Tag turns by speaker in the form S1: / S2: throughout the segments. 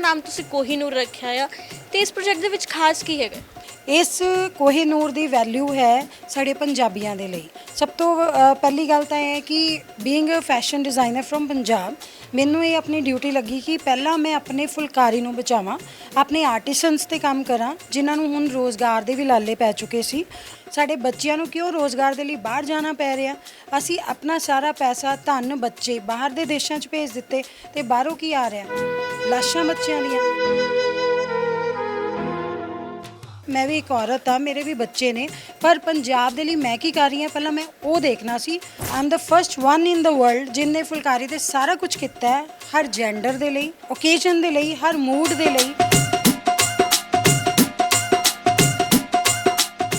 S1: ਦਾ ਨਾਮ ਤੁਸੀਂ ਕੋਹੀਨੂਰ ਰੱਖਿਆ ਆ ਤੇ ਇਸ ਪ੍ਰੋਜੈਕਟ ਦੇ ਵਿੱਚ ਖਾਸ ਕੀ ਹੈਗਾ?
S2: ਇਸ ਕੋਹੀਨੂਰ ਦੀ ਵੈਲਿਊ ਹੈ ਸਾਡੇ ਪੰਜਾਬੀਆਂ ਦੇ ਲਈ। ਸਭ ਤੋਂ ਅ, ਪਹਿਲੀ ਗੱਲ ਤਾਂ ਇਹ ਹੈ ਕਿ being a fashion designer firm Punjab ਮੈਨੂੰ ਇਹ ਆਪਣੀ ਡਿਊਟੀ ਲੱਗੀ ਕਿ ਪਹਿਲਾਂ ਮੈਂ ਆਪਣੇ ਫੁਲਕਾਰੀ ਨੂੰ ਬਚਾਵਾਂ, ਆਪਣੇ ਆਰਟਿਸਨਸ ਤੇ ਕੰਮ ਕਰਾਂ, ਜਿਨ੍ਹਾਂ ਨੂੰ ਹੁਣ ਰੋਜ਼ਗਾਰ ਦੇ ਵੀ ਲਾਲੇ ਪੈ ਚੁੱਕੇ ਸੀ। ਸਾਡੇ ਬੱਚਿਆਂ ਨੂੰ ਕਿਉਂ ਰੋਜ਼ਗਾਰ ਦੇ ਲਈ ਬਾਹਰ ਜਾਣਾ ਪੈ ਰਿਹਾ? ਅਸੀਂ ਆਪਣਾ ਸਾਰਾ ਪੈਸਾ ਧਨ, ਬੱਚੇ ਬਾਹਰ ਦੇ ਦੇਸ਼ਾਂ 'ਚ ਭੇਜ ਦਿੱਤੇ ਤੇ ਬਾਹਰੋਂ ਕੀ ਆ ਰਿਹਾ? ਲਾਸ਼ਾਂ ਬੱਚਿਆਂ ਦੀਆਂ। ਮੈਂ ਵੀ ਇੱਕ ਔਰਤ ਆ ਮੇਰੇ ਵੀ ਬੱਚੇ ਨੇ। ਪਰ ਪੰਜਾਬ ਦੇ ਲਈ ਮੈਂ ਕੀ ਕਰ ਰਹੀ ਹਾਂ? ਪਹਿਲਾਂ ਮੈਂ ਉਹ ਦੇਖਣਾ ਸੀ। I'm the first one in the world ਜਿਨੇ ਫੁਲਕਾਰੀ ਤੇ ਸਾਰਾ ਕੁਝ ਕੀਤਾ ਹੈ, ਹਰ ਜੈਂਡਰ ਦੇ ਲਈ ਓਕੇਜ਼ਨ ਦੇ ਲਈ, ਹਰ ਮੂਡ ਦੇ ਲਈ।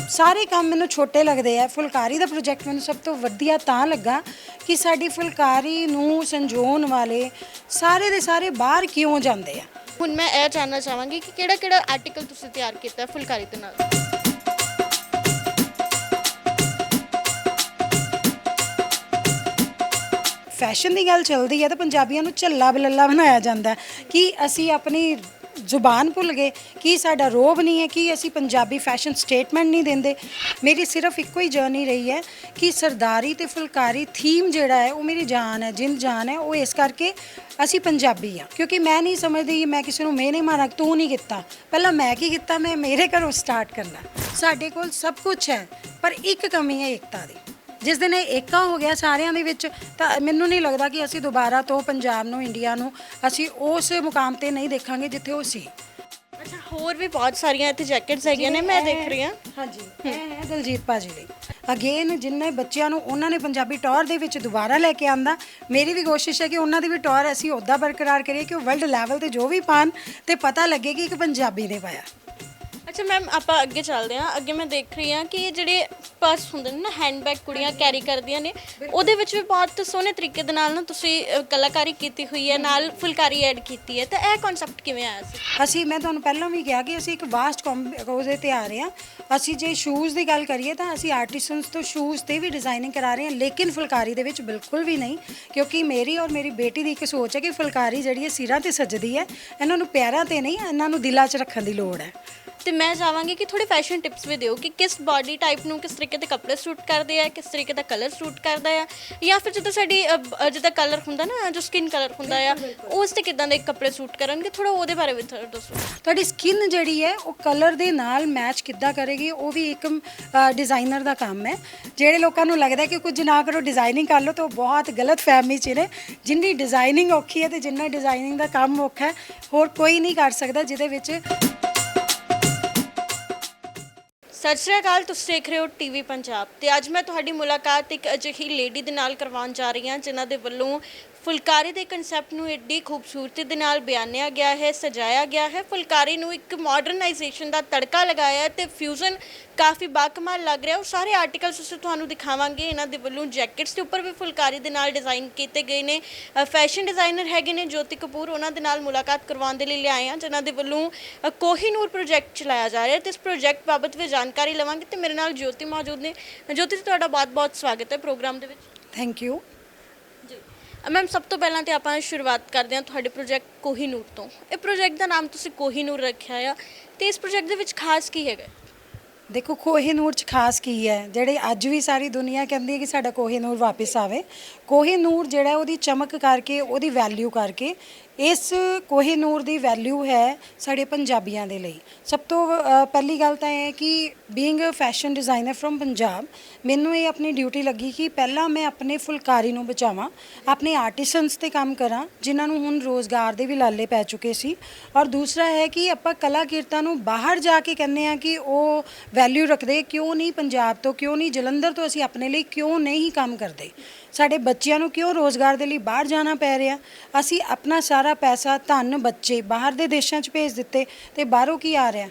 S2: ਸਾਰੇ ਕੰਮ ਮੈਨੂੰ ਛੋਟੇ ਲੱਗਦੇ ਆ। ਫੁਲਕਾਰੀ ਦਾ ਪ੍ਰੋਜੈਕਟ ਮੈਨੂੰ ਸਭ ਤੋਂ ਵਧੀਆ ਤਾਂ ਲੱਗਾ ਕਿ ਸਾਡੀ ਫੁਲਕਾਰੀ ਨੂੰ ਸੰਜੋਣ ਵਾਲੇ ਸਾਰੇ ਦੇ ਸਾਰੇ ਬਾਹਰ ਕਿਉਂ ਜਾਂਦੇ ਆ?
S1: ਹੁਣ ਮੈਂ ਇਹ ਜਾਣਨਾ ਚਾਹਾਂਗੀ ਕਿ ਕਿਹੜਾ ਕਿਹੜਾ ਆਰਟੀਕਲ ਤੁਸੀਂ ਤਿਆਰ ਕੀਤਾ ਹੈ ਫੁਲਕਾਰੀ ਦੇ ਨਾਲ?
S2: ਫੈਸ਼ਨ ਦੀ ਗੱਲ ਚੱਲਦੀ ਹੈ ਤਾਂ ਪੰਜਾਬੀਆਂ ਨੂੰ ਝੱਲਾ ਬਲੱਲਾ ਬਣਾਇਆ ਜਾਂਦਾ ਹੈ ਕਿ ਅਸੀਂ ਆਪਣੀ ਜ਼ੁਬਾਨ ਭੁੱਲ ਗਏ ਕੀ ਸਾਡਾ ਰੋਬ ਨਹੀਂ ਹੈ, ਕੀ ਅਸੀਂ ਪੰਜਾਬੀ ਫੈਸ਼ਨ ਸਟੇਟਮੈਂਟ ਨਹੀਂ ਦਿੰਦੇ। ਮੇਰੀ ਸਿਰਫ ਇੱਕੋ ਹੀ ਜਰਨੀ ਰਹੀ ਹੈ ਕਿ ਸਰਦਾਰੀ ਤੇ ਫੁਲਕਾਰੀ ਥੀਮ ਜਿਹੜਾ ਹੈ, ਉਹ ਮੇਰੀ ਜਾਨ ਹੈ, ਜਿੰਦ ਜਾਨ ਹੈ, ਉਹ ਇਸ ਕਰਕੇ ਅਸੀਂ ਪੰਜਾਬੀ ਆ ਕਿਉਂਕਿ ਮੈਂ ਨਹੀਂ ਸਮਝਦੀ ਕਿ ਮੈਂ ਕਿਸੇ ਨੂੰ ਮੇਨੇ ਮਾਰਾਂ ਕਿ ਤੂੰ ਨਹੀਂ ਕੀਤਾ। ਪਹਿਲਾਂ ਮੈਂ ਕੀ ਕੀਤਾ? ਮੈਂ ਮੇਰੇ ਘਰੋਂ ਸਟਾਰਟ ਕਰਨਾ। ਸਾਡੇ ਕੋਲ ਸਭ ਕੁਝ ਹੈ, ਪਰ ਇੱਕ ਕਮੀ ਹੈ ਏਕਤਾ ਦੀ। ਜਿਸ ਦਿਨ ਇਹ ਏਕਾ ਹੋ ਗਿਆ ਸਾਰਿਆਂ ਦੇ ਵਿੱਚ ਤਾਂ ਮੈਨੂੰ ਨਹੀਂ ਲੱਗਦਾ ਕਿ ਅਸੀਂ ਦੁਬਾਰਾ ਤੋਂ ਪੰਜਾਬ ਨੂੰ ਇੰਡੀਆ ਨੂੰ ਅਸੀਂ ਉਸ ਮੁਕਾਮ ਤੇ ਨਹੀਂ ਦੇਖਾਂਗੇ ਜਿੱਥੇ ਉਹ ਸੀ।
S1: ਅੱਛਾ ਹੋਰ ਵੀ ਬਹੁਤ ਸਾਰੀਆਂ ਇੱਥੇ ਜੈਕਟਸ ਹੈਗੀਆਂ ਨੇ ਮੈਂ ਦੇਖ ਰਹੀ ਹਾਂ।
S2: ਹਾਂਜੀ ਇਹ ਹੈ ਦਲਜੀਤ ਭਾਜੀ ਲਈ। ਅਗੇਨ ਜਿੰਨੇ ਬੱਚਿਆਂ ਨੂੰ ਉਹਨਾਂ ਨੇ ਪੰਜਾਬੀ ਟੌਰ ਦੇ ਵਿੱਚ ਦੁਬਾਰਾ ਲੈ ਕੇ ਆਂਦਾ ਮੇਰੀ ਵੀ ਕੋਸ਼ਿਸ਼ ਹੈ ਕਿ ਉਹਨਾਂ ਦੀ ਵੀ ਟੌਰ ਅਸੀਂ ਉੱਦਾਂ ਬਰਕਰਾਰ ਕਰੀਏ ਕਿ ਉਹ ਵਰਲਡ ਲੈਵਲ ਤੇ ਜੋ ਵੀ ਪਾਣ ਤੇ ਪਤਾ ਲੱਗੇ ਕਿ ਇੱਕ ਪੰਜਾਬੀ ਨੇ ਪਾਇਆ।
S1: ਅੱਛਾ ਮੈਮ ਆਪਾਂ ਅੱਗੇ ਚੱਲਦੇ ਹਾਂ। ਅੱਗੇ ਮੈਂ ਦੇਖ ਰਹੀ ਹਾਂ ਕਿ ਇਹ ਜਿਹੜੇ ਪਰਸ ਹੁੰਦੇ ਨੇ ਨਾ ਹੈਂਡਬੈਗ ਕੁੜੀਆਂ ਕੈਰੀ ਕਰਦੀਆਂ ਨੇ ਉਹਦੇ ਵਿੱਚ ਵੀ ਬਹੁਤ ਸੋਹਣੇ ਤਰੀਕੇ ਦੇ ਨਾਲ ਨਾ ਤੁਸੀਂ ਅ, ਕਲਾਕਾਰੀ ਕੀਤੀ ਹੋਈ ਹੈ ਨਾਲ ਫੁਲਕਾਰੀ ਐਡ ਕੀਤੀ ਹੈ। ਤਾਂ ਇਹ ਕਨਸੈਪਟ ਕਿਵੇਂ ਆਇਆ ਸੀ?
S2: ਅਸੀਂ ਮੈਂ ਤੁਹਾਨੂੰ ਪਹਿਲਾਂ ਵੀ ਕਿਹਾ ਕਿ ਅਸੀਂ ਇੱਕ ਵਾਸਟ ਉਹਦੇ ਤੇ ਆ ਰਹੇ ਹਾਂ। ਅਸੀਂ ਜੇ ਸ਼ੂਜ਼ ਦੀ ਗੱਲ ਕਰੀਏ ਤਾਂ ਅਸੀਂ ਆਰਟਿਸਨਸ ਤੋਂ ਸ਼ੂਜ਼ ਤੇ ਵੀ ਡਿਜ਼ਾਈਨਿੰਗ ਕਰਾ ਰਹੇ ਹਾਂ ਲੇਕਿਨ ਫੁਲਕਾਰੀ ਦੇ ਵਿੱਚ ਬਿਲਕੁਲ ਵੀ ਨਹੀਂ। ਕਿਉਂਕਿ ਮੇਰੀ ਔਰ ਮੇਰੀ ਬੇਟੀ ਦੀ ਇੱਕ ਸੋਚ ਹੈ ਕਿ ਫੁਲਕਾਰੀ ਜਿਹੜੀ ਹੈ ਸਿਰਾਂ ਤੇ ਸਜਦੀ ਹੈ ਇਹਨਾਂ ਨੂੰ ਪੈਰਾਂ ਤੇ ਨਹੀਂ ਇਹਨਾਂ ਨੂੰ ਦਿਲਾਂ 'ਚ ਰੱਖਣ ਦੀ ਲੋੜ ਹੈ।
S1: ਤੇ ਮੈਂ ਚਾਹਾਂਗੀ ਕਿ ਥੋੜੇ ਫੈਸ਼ਨ ਟਿਪਸ ਵੀ ਦਿਓ ਕਿ ਕਿਸ ਬਾਡੀ ਟਾਈਪ ਨੂੰ ਕਿਸ ਤਰੀਕੇ ਦੇ ਕੱਪੜੇ ਸੂਟ ਕਰਦੇ ਆ ਕਿਸ ਤਰੀਕੇ ਦਾ ਕਲਰ ਸੂਟ ਕਰਦਾ ਆ ਜਾਂ ਫਿਰ ਜਿੱਦਾਂ ਸਾਡੀ ਅ, ਬ- ਜਿੱਦਾਂ ਕਲਰ ਹੁੰਦਾ ਨਾ ਜੋ ਸਕਿਨ ਕਲਰ ਹੁੰਦਾ ਆ ਉਸ ਤੇ ਕਿਦਾਂ ਦੇ ਕੱਪੜੇ ਸੂਟ ਕਰਨਗੇ ਥੋੜਾ ਉਹਦੇ ਬਾਰੇ ਵੀ ਥੋੜ੍ਹਾ ਦੱਸੋ।
S2: ਤੁਹਾਡੀ ਸਕਿਨ ਜਿਹੜੀ ਹੈ ਉਹ ਕਲਰ ਦੇ ਨਾਲ ਮੈਚ ਕਿੱਦਾਂ ਕਰੇਗੀ ਉਹ ਵੀ ਇੱਕ ਡਿਜ਼ਾਈਨਰ ਦਾ ਕੰਮ ਹੈ। ਜਿਹੜੇ ਲੋਕਾਂ ਨੂੰ ਲੱਗਦਾ ਕਿ ਕੁਝ ਨਾ ਕਰੋ ਡਿਜ਼ਾਈਨਿੰਗ ਕਰ ਲਓ ਤਾਂ ਉਹ ਬਹੁਤ ਗਲਤ ਫਹਿਮੀ 'ਚ ਨੇ। ਜਿੰਨੀ ਡਿਜ਼ਾਈਨਿੰਗ ਔਖੀ ਹੈ ਤੇ ਜਿੰਨਾ ਡਿਜ਼ਾਈਨਿੰਗ ਦਾ ਕੰਮ ਔਖਾ ਹੈ ਹੋਰ ਕੋਈ ਨਹੀਂ ਕਰ ਸਕਦਾ ਜਿਹਦੇ ਵਿੱਚ
S1: ਸਤਿ ਸ਼੍ਰੀ ਅਕਾਲ, ਤੁਸੀਂ ਦੇਖ ਰਹੇ ਹੋ ਟੀਵੀ ਪੰਜਾਬ ਤੇ ਅੱਜ ਮੈਂ ਤੁਹਾਡੀ ਮੁਲਾਕਾਤ ਇੱਕ ਅਜਿਹੀ ਲੇਡੀ ਦੇ ਨਾਲ ਕਰਵਾਉਣ ਜਾ ਰਹੀ ਹਾਂ, ਜਿਨ੍ਹਾਂ ਦੇ ਵੱਲੋਂ ਫੁਲਕਾਰੀ ਦੇ ਕਨਸੈਪਟ ਨੂੰ ਏਡੀ ਖੂਬਸੂਰਤੀ ਦੇ ਨਾਲ ਬਿਆਨਿਆ ਗਿਆ ਹੈ, ਸਜਾਇਆ ਗਿਆ ਹੈ। ਫੁਲਕਾਰੀ ਨੂੰ ਇੱਕ ਮਾਡਰਨਾਈਜੇਸ਼ਨ ਦਾ ਤੜਕਾ ਲਗਾਇਆ ਹੈ ਤੇ ਫਿਊਜ਼ਨ ਕਾਫੀ ਬਾਕਮਾਲ ਲੱਗ ਰਿਹਾ ਉਹ ਸਾਰੇ ਆਰਟੀਕਲਸ ਅਸੀਂ ਤੁਹਾਨੂੰ ਦਿਖਾਵਾਂਗੇ। ਇਹਨਾਂ ਦੇ ਵੱਲੋਂ ਜੈਕਟਸ ਦੇ ਉੱਪਰ ਵੀ ਫੁਲਕਾਰੀ ਦੇ ਨਾਲ ਡਿਜ਼ਾਈਨ ਕੀਤੇ ਗਏ ਨੇ। ਫੈਸ਼ਨ ਡਿਜ਼ਾਈਨਰ ਹੈਗੇ ਨੇ ਜੋਤੀ ਕਪੂਰ। ਉਹਨਾਂ ਦੇ ਨਾਲ ਮੁਲਾਕਾਤ ਕਰਵਾਉਣ ਦੇ ਲਈ ਲਿਆਏ ਹਾਂ, ਜਿਨ੍ਹਾਂ ਦੇ ਵੱਲੋਂ ਕੋਹੀਨੂਰ ਪ੍ਰੋਜੈਕਟ ਚਲਾਇਆ ਜਾ ਰਿਹਾ ਹੈ ਤੇ ਇਸ ਪ੍ਰੋਜੈਕਟ ਬਾਬਤ ਵੀ ਜਾਣਕਾਰੀ ਲਵਾਂਗੇ ਤੇ ਮੇਰੇ ਨਾਲ ਜੋਤੀ ਮੌਜੂਦ ਨੇ। ਜੋਤੀ ਜੀ, ਤੁਹਾਡਾ ਬਹੁਤ-ਬਹੁਤ ਸਵਾਗਤ ਹੈ ਪ੍ਰੋਗਰਾਮ ਦੇ ਵਿੱਚ।
S2: ਥੈਂਕ ਯੂ
S1: ਮੈਮ ਸਭ ਤੋਂ ਪਹਿਲਾਂ ਤੇ ਆਪਾਂ ਸ਼ੁਰੂਆਤ ਕਰਦੇ ਹਾਂ ਤੁਹਾਡੇ ਪ੍ਰੋਜੈਕਟ ਕੋਹੀਨੂਰ ਤੋਂ। ਇਹ ਪ੍ਰੋਜੈਕਟ ਦਾ ਨਾਮ ਤੁਸੀਂ ਕੋਹੀਨੂਰ ਰੱਖਿਆ ਆ ਤੇ ਇਸ ਪ੍ਰੋਜੈਕਟ ਦੇ ਵਿੱਚ ਖਾਸ ਕੀ ਹੈਗਾ?
S2: ਦੇਖੋ, ਕੋਹੀਨੂਰ ਚ ਖਾਸ ਕੀ ਹੈ? ਜਿਹੜੇ ਅੱਜ ਵੀ ਸਾਰੀ ਦੁਨੀਆ ਕਹਿੰਦੀ ਹੈ ਕਿ ਸਾਡਾ ਕੋਹੀਨੂਰ ਵਾਪਸ ਆਵੇ, ਕੋਹੀਨੂਰ ਜਿਹੜਾ ਹੈ ਉਹਦੀ ਚਮਕ ਕਰਕੇ, ਉਹਦੀ ਵੈਲਿਊ ਕਰਕੇ ਇਸ ਕੋਹੀਨੂਰ ਦੀ ਵੈਲਿਊ ਹੈ ਸਾਡੇ ਪੰਜਾਬੀਆਂ ਦੇ ਲਈ। ਸਭ ਤੋਂ ਅ, ਪਹਿਲੀ ਗੱਲ ਤਾਂ ਇਹ ਹੈ ਕਿ being a fashion designer firm Punjab ਮੈਨੂੰ ਇਹ ਆਪਣੀ ਡਿਊਟੀ ਲੱਗੀ ਕਿ ਪਹਿਲਾਂ ਮੈਂ ਆਪਣੇ ਫੁਲਕਾਰੀ ਨੂੰ ਬਚਾਵਾਂ ਆਪਣੇ ਆਰਟਿਸਨਸ ਤੇ ਕੰਮ ਕਰਾਂ ਜਿਨ੍ਹਾਂ ਨੂੰ ਹੁਣ ਰੋਜ਼ਗਾਰ ਦੇ ਵੀ ਲਾਲੇ ਪੈ ਚੁੱਕੇ ਸੀ। ਔਰ ਦੂਸਰਾ ਹੈ ਕਿ ਆਪਾਂ ਕਲਾ ਕਿਰਤਾਂ ਨੂੰ ਬਾਹਰ ਜਾ ਕੇ ਕਹਿੰਦੇ ਆ ਕਿ ਉਹ ਵੈਲਿਊ ਰੱਖਦੇ ਕਿਉਂ ਨਹੀਂ ਪੰਜਾਬ ਤੋਂ ਕਿਉਂ ਨਹੀਂ ਜਲੰਧਰ ਤੋਂ ਅਸੀਂ ਆਪਣੇ ਲਈ ਕਿਉਂ ਨਹੀਂ ਕੰਮ ਕਰਦੇ। ਸਾਡੇ ਬੱਚਿਆਂ ਨੂੰ ਕਿਉਂ ਰੋਜ਼ਗਾਰ ਦੇ ਲਈ ਬਾਹਰ ਜਾਣਾ ਪੈ ਰਿਹਾ? ਅਸੀਂ ਆਪਣਾ ਸਾਰਾ ਪੈਸਾ ਧਨ ਬੱਚੇ ਬਾਹਰ ਦੇ ਦੇਸ਼ਾਂ 'ਚ ਭੇਜ ਦਿੱਤੇ ਤੇ ਬਾਹਰੋਂ ਕੀ ਆ ਰਿਹਾ?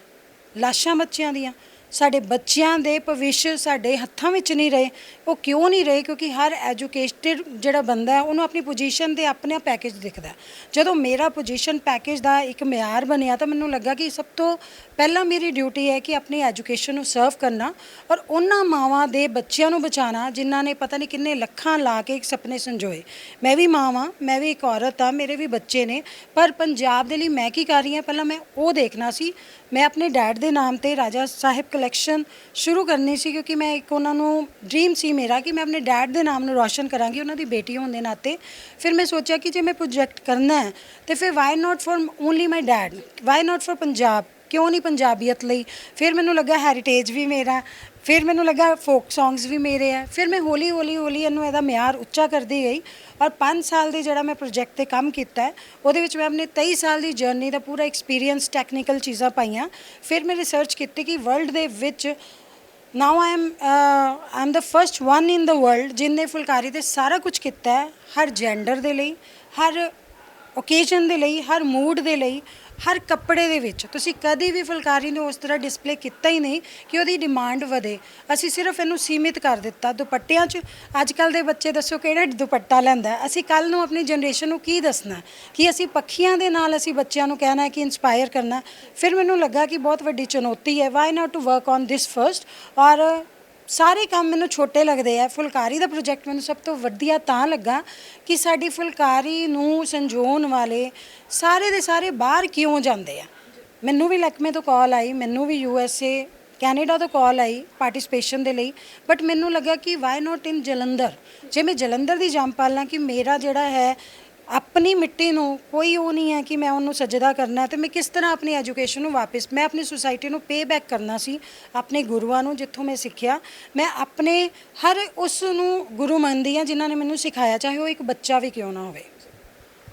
S2: ਲਾਸ਼ਾਂ ਬੱਚਿਆਂ ਦੀਆਂ। ਸਾਡੇ ਬੱਚਿਆਂ ਦੇ ਭਵਿੱਖ ਸਾਡੇ ਹੱਥਾਂ ਵਿੱਚ ਨਹੀਂ ਰਹੇ। ਉਹ ਕਿਉਂ ਨਹੀਂ ਰਹੇ? ਕਿਉਂਕਿ ਹਰ ਐਜੂਕੇਟਿਡ ਜਿਹੜਾ ਬੰਦਾ ਹੈ, ਉਹਨੂੰ ਆਪਣੀ ਪੋਜੀਸ਼ਨ ਦੇ ਆਪਣੇ ਪੈਕੇਜ ਦਿਖਦਾ ਜਦੋਂ ਮੇਰਾ ਪੋਜੀਸ਼ਨ ਪੈਕੇਜ ਦਾ ਇੱਕ ਮਿਆਰ ਬਣਿਆ, ਤਾਂ ਮੈਨੂੰ ਲੱਗਾ ਕਿ ਸਭ ਤੋਂ ਪਹਿਲਾਂ ਮੇਰੀ ਡਿਊਟੀ ਹੈ ਕਿ ਆਪਣੀ ਐਜੂਕੇਸ਼ਨ ਨੂੰ ਸਰਵ ਕਰਨਾ ਔਰ ਉਹਨਾਂ ਮਾਵਾਂ ਦੇ ਬੱਚਿਆਂ ਨੂੰ ਬਚਾਉਣਾ, ਜਿਨ੍ਹਾਂ ਨੇ ਪਤਾ ਨਹੀਂ ਕਿੰਨੇ ਲੱਖਾਂ ਲਾ ਕੇ ਇੱਕ ਸੁਪਨੇ ਸੰਜੋਏ। ਮੈਂ ਵੀ ਮਾਂਵਾਂ ਮੈਂ ਵੀ ਇੱਕ ਔਰਤ ਆ ਮੇਰੇ ਵੀ ਬੱਚੇ ਨੇ। ਪਰ ਪੰਜਾਬ ਦੇ ਲਈ ਮੈਂ ਕੀ ਕਰ ਰਹੀ ਹਾਂ? ਪਹਿਲਾਂ ਮੈਂ ਉਹ ਦੇਖਣਾ ਸੀ। ਮੈਂ ਆਪਣੇ ਡੈਡ ਦੇ ਨਾਮ ਤੇ ਰਾਜਾ ਸਾਹਿਬ ਕਲੈਕਸ਼ਨ ਸ਼ੁਰੂ ਕਰਨੀ ਸੀ, ਕਿਉਂਕਿ ਮੈਂ ਇੱਕ ਉਹਨਾਂ ਨੂੰ ਡ੍ਰੀਮ ਸੀ ਮੇਰਾ ਕਿ ਮੈਂ ਆਪਣੇ ਡੈਡ ਦੇ ਨਾਮ ਨੂੰ ਰੋਸ਼ਨ ਕਰਾਂਗੀ, ਉਹਨਾਂ ਦੀ ਬੇਟੀ ਹੋਣ ਦੇ ਨਾਤੇ। ਫਿਰ ਮੈਂ ਸੋਚਿਆ ਕਿ ਜੇ ਮੈਂ ਪ੍ਰੋਜੈਕਟ ਕਰਨਾ ਹੈ, ਤੇ ਫਿਰ why not for only my dad why not for Punjab? ਕਿਉਂ ਨਹੀਂ ਪੰਜਾਬੀਅਤ ਲਈ? ਫਿਰ ਮੈਨੂੰ ਲੱਗਾ ਹੈਰੀਟੇਜ ਵੀ ਮੇਰਾ ਫਿਰ ਮੈਨੂੰ ਲੱਗਾ ਫੋਕ ਸੌਂਗਸ ਵੀ ਮੇਰੇ ਆ ਫਿਰ ਮੈਂ ਹੌਲੀ ਹੌਲੀ ਹੌਲੀ ਇਹਨੂੰ ਇਹਦਾ ਮਿਆਰ ਉੱਚਾ ਕਰਦੀ ਗਈ। ਔਰ 5 ਸਾਲ ਦੇ ਜਿਹੜਾ ਮੈਂ ਪ੍ਰੋਜੈਕਟ ਤੇ ਕੰਮ ਕੀਤਾ ਹੈ, ਉਹਦੇ ਵਿੱਚ ਮੈਂ ਆਪਣੇ 23 ਸਾਲ ਦੀ ਜਰਨੀ ਦਾ ਪੂਰਾ ਐਕਸਪੀਰੀਅੰਸ ਟੈਕਨੀਕਲ ਚੀਜ਼ਾਂ ਪਾਈਆਂ। ਫਿਰ ਮੈਂ ਰਿਸਰਚ ਕੀਤੀ ਕਿ ਵਰਲਡ ਦੇ ਵਿੱਚ now I am I am the first one in the world ਜਿਨਨੇ phulkari ਤੇ ਸਾਰਾ ਕੁਝ ਕੀਤਾ ਹੈ ਹਰ ਜੈਂਡਰ ਦੇ ਲਈ ਹਰ ਓਕੇਜ਼ਨ ਦੇ ਲਈ, ਹਰ ਮੂਡ ਦੇ ਲਈ, ਹਰ ਕੱਪੜੇ ਦੇ ਵਿੱਚ। ਤੁਸੀਂ ਕਦੇ ਵੀ ਫੁਲਕਾਰੀ ਨੂੰ ਉਸ ਤਰ੍ਹਾਂ ਡਿਸਪਲੇ ਕੀਤਾ ਹੀ ਨਹੀਂ ਕਿ ਉਹਦੀ ਡਿਮਾਂਡ ਵਧੇ। ਅਸੀਂ ਸਿਰਫ ਇਹਨੂੰ ਸੀਮਿਤ ਕਰ ਦਿੱਤਾ ਦੁਪੱਟਿਆਂ 'ਚ। ਅੱਜ ਕੱਲ ਦੇ ਬੱਚੇ ਦੱਸੋ ਕਿਹੜਾ ਦੁਪੱਟਾ ਲੈਂਦਾ ਅਸੀਂ ਕੱਲ ਨੂੰ ਆਪਣੀ ਜਨਰੇਸ਼ਨ ਨੂੰ ਕੀ ਦੱਸਣਾ ਕਿ ਅਸੀਂ ਪੱਖੀਆਂ ਦੇ ਨਾਲ ਅਸੀਂ ਬੱਚਿਆਂ ਨੂੰ ਕਹਿਣਾ ਹੈ ਕਿ ਇਨਸਪਾਇਰ ਕਰਨਾ ਫਿਰ ਮੈਨੂੰ ਲੱਗਾ ਕਿ ਬਹੁਤ ਵੱਡੀ ਚੁਣੌਤੀ ਹੈ। Why not to work on this first ਔਰ ਸਾਰੇ ਕੰਮ ਮੈਨੂੰ ਛੋਟੇ ਲੱਗਦੇ ਆ। ਫੁਲਕਾਰੀ ਦਾ ਪ੍ਰੋਜੈਕਟ ਮੈਨੂੰ ਸਭ ਤੋਂ ਵਧੀਆ ਤਾਂ ਲੱਗਾ ਕਿ ਸਾਡੀ ਫੁਲਕਾਰੀ ਨੂੰ ਸੰਜੋਣ ਵਾਲੇ ਸਾਰੇ ਦੇ ਸਾਰੇ ਬਾਹਰ ਕਿਉਂ ਜਾਂਦੇ ਆ। ਮੈਨੂੰ ਵੀ ਲਕਮੇ ਤੋਂ ਕਾਲ ਆਈ, ਮੈਨੂੰ ਵੀ ਯੂ ਐਸ ਏ ਕੈਨੇਡਾ ਤੋਂ ਕਾਲ ਆਈ ਪਾਰਟਿਸਿਪੇਸ਼ਨ ਦੇ ਲਈ। ਬਟ ਮੈਨੂੰ ਲੱਗਾ ਕਿ ਵਾਈ ਨਾਟ ਇਨ ਜਲੰਧਰ? ਜੇ ਮੈਂ ਜਲੰਧਰ ਦੀ ਜੰਮ ਪਾਲਾਂ ਕਿ ਮੇਰਾ ਜਿਹੜਾ ਹੈ ਆਪਣੀ ਮਿੱਟੀ ਨੂੰ ਕੋਈ ਉਹ ਨਹੀਂ ਹੈ ਕਿ ਮੈਂ ਉਹਨੂੰ ਸਜਦਾ ਕਰਨਾ ਹੈ ਤੇ ਮੈਂ ਕਿਸ ਤਰ੍ਹਾਂ ਆਪਣੀ ਐਜੂਕੇਸ਼ਨ ਨੂੰ ਵਾਪਸ, ਮੈਂ ਆਪਣੀ ਸੁਸਾਇਟੀ ਨੂੰ ਪੇ ਬੈਕ ਕਰਨਾ ਸੀ, ਆਪਣੇ ਗੁਰੂਆਂ ਨੂੰ ਜਿੱਥੋਂ ਮੈਂ ਸਿੱਖਿਆ। ਮੈਂ ਆਪਣੇ ਹਰ ਉਸ ਨੂੰ ਗੁਰੂ ਮੰਨਦੀ ਹਾਂ ਜਿਨ੍ਹਾਂ ਨੇ ਮੈਨੂੰ ਸਿਖਾਇਆ, ਚਾਹੇ ਉਹ ਇੱਕ ਬੱਚਾ ਵੀ ਕਿਉਂ ਨਾ ਹੋਵੇ।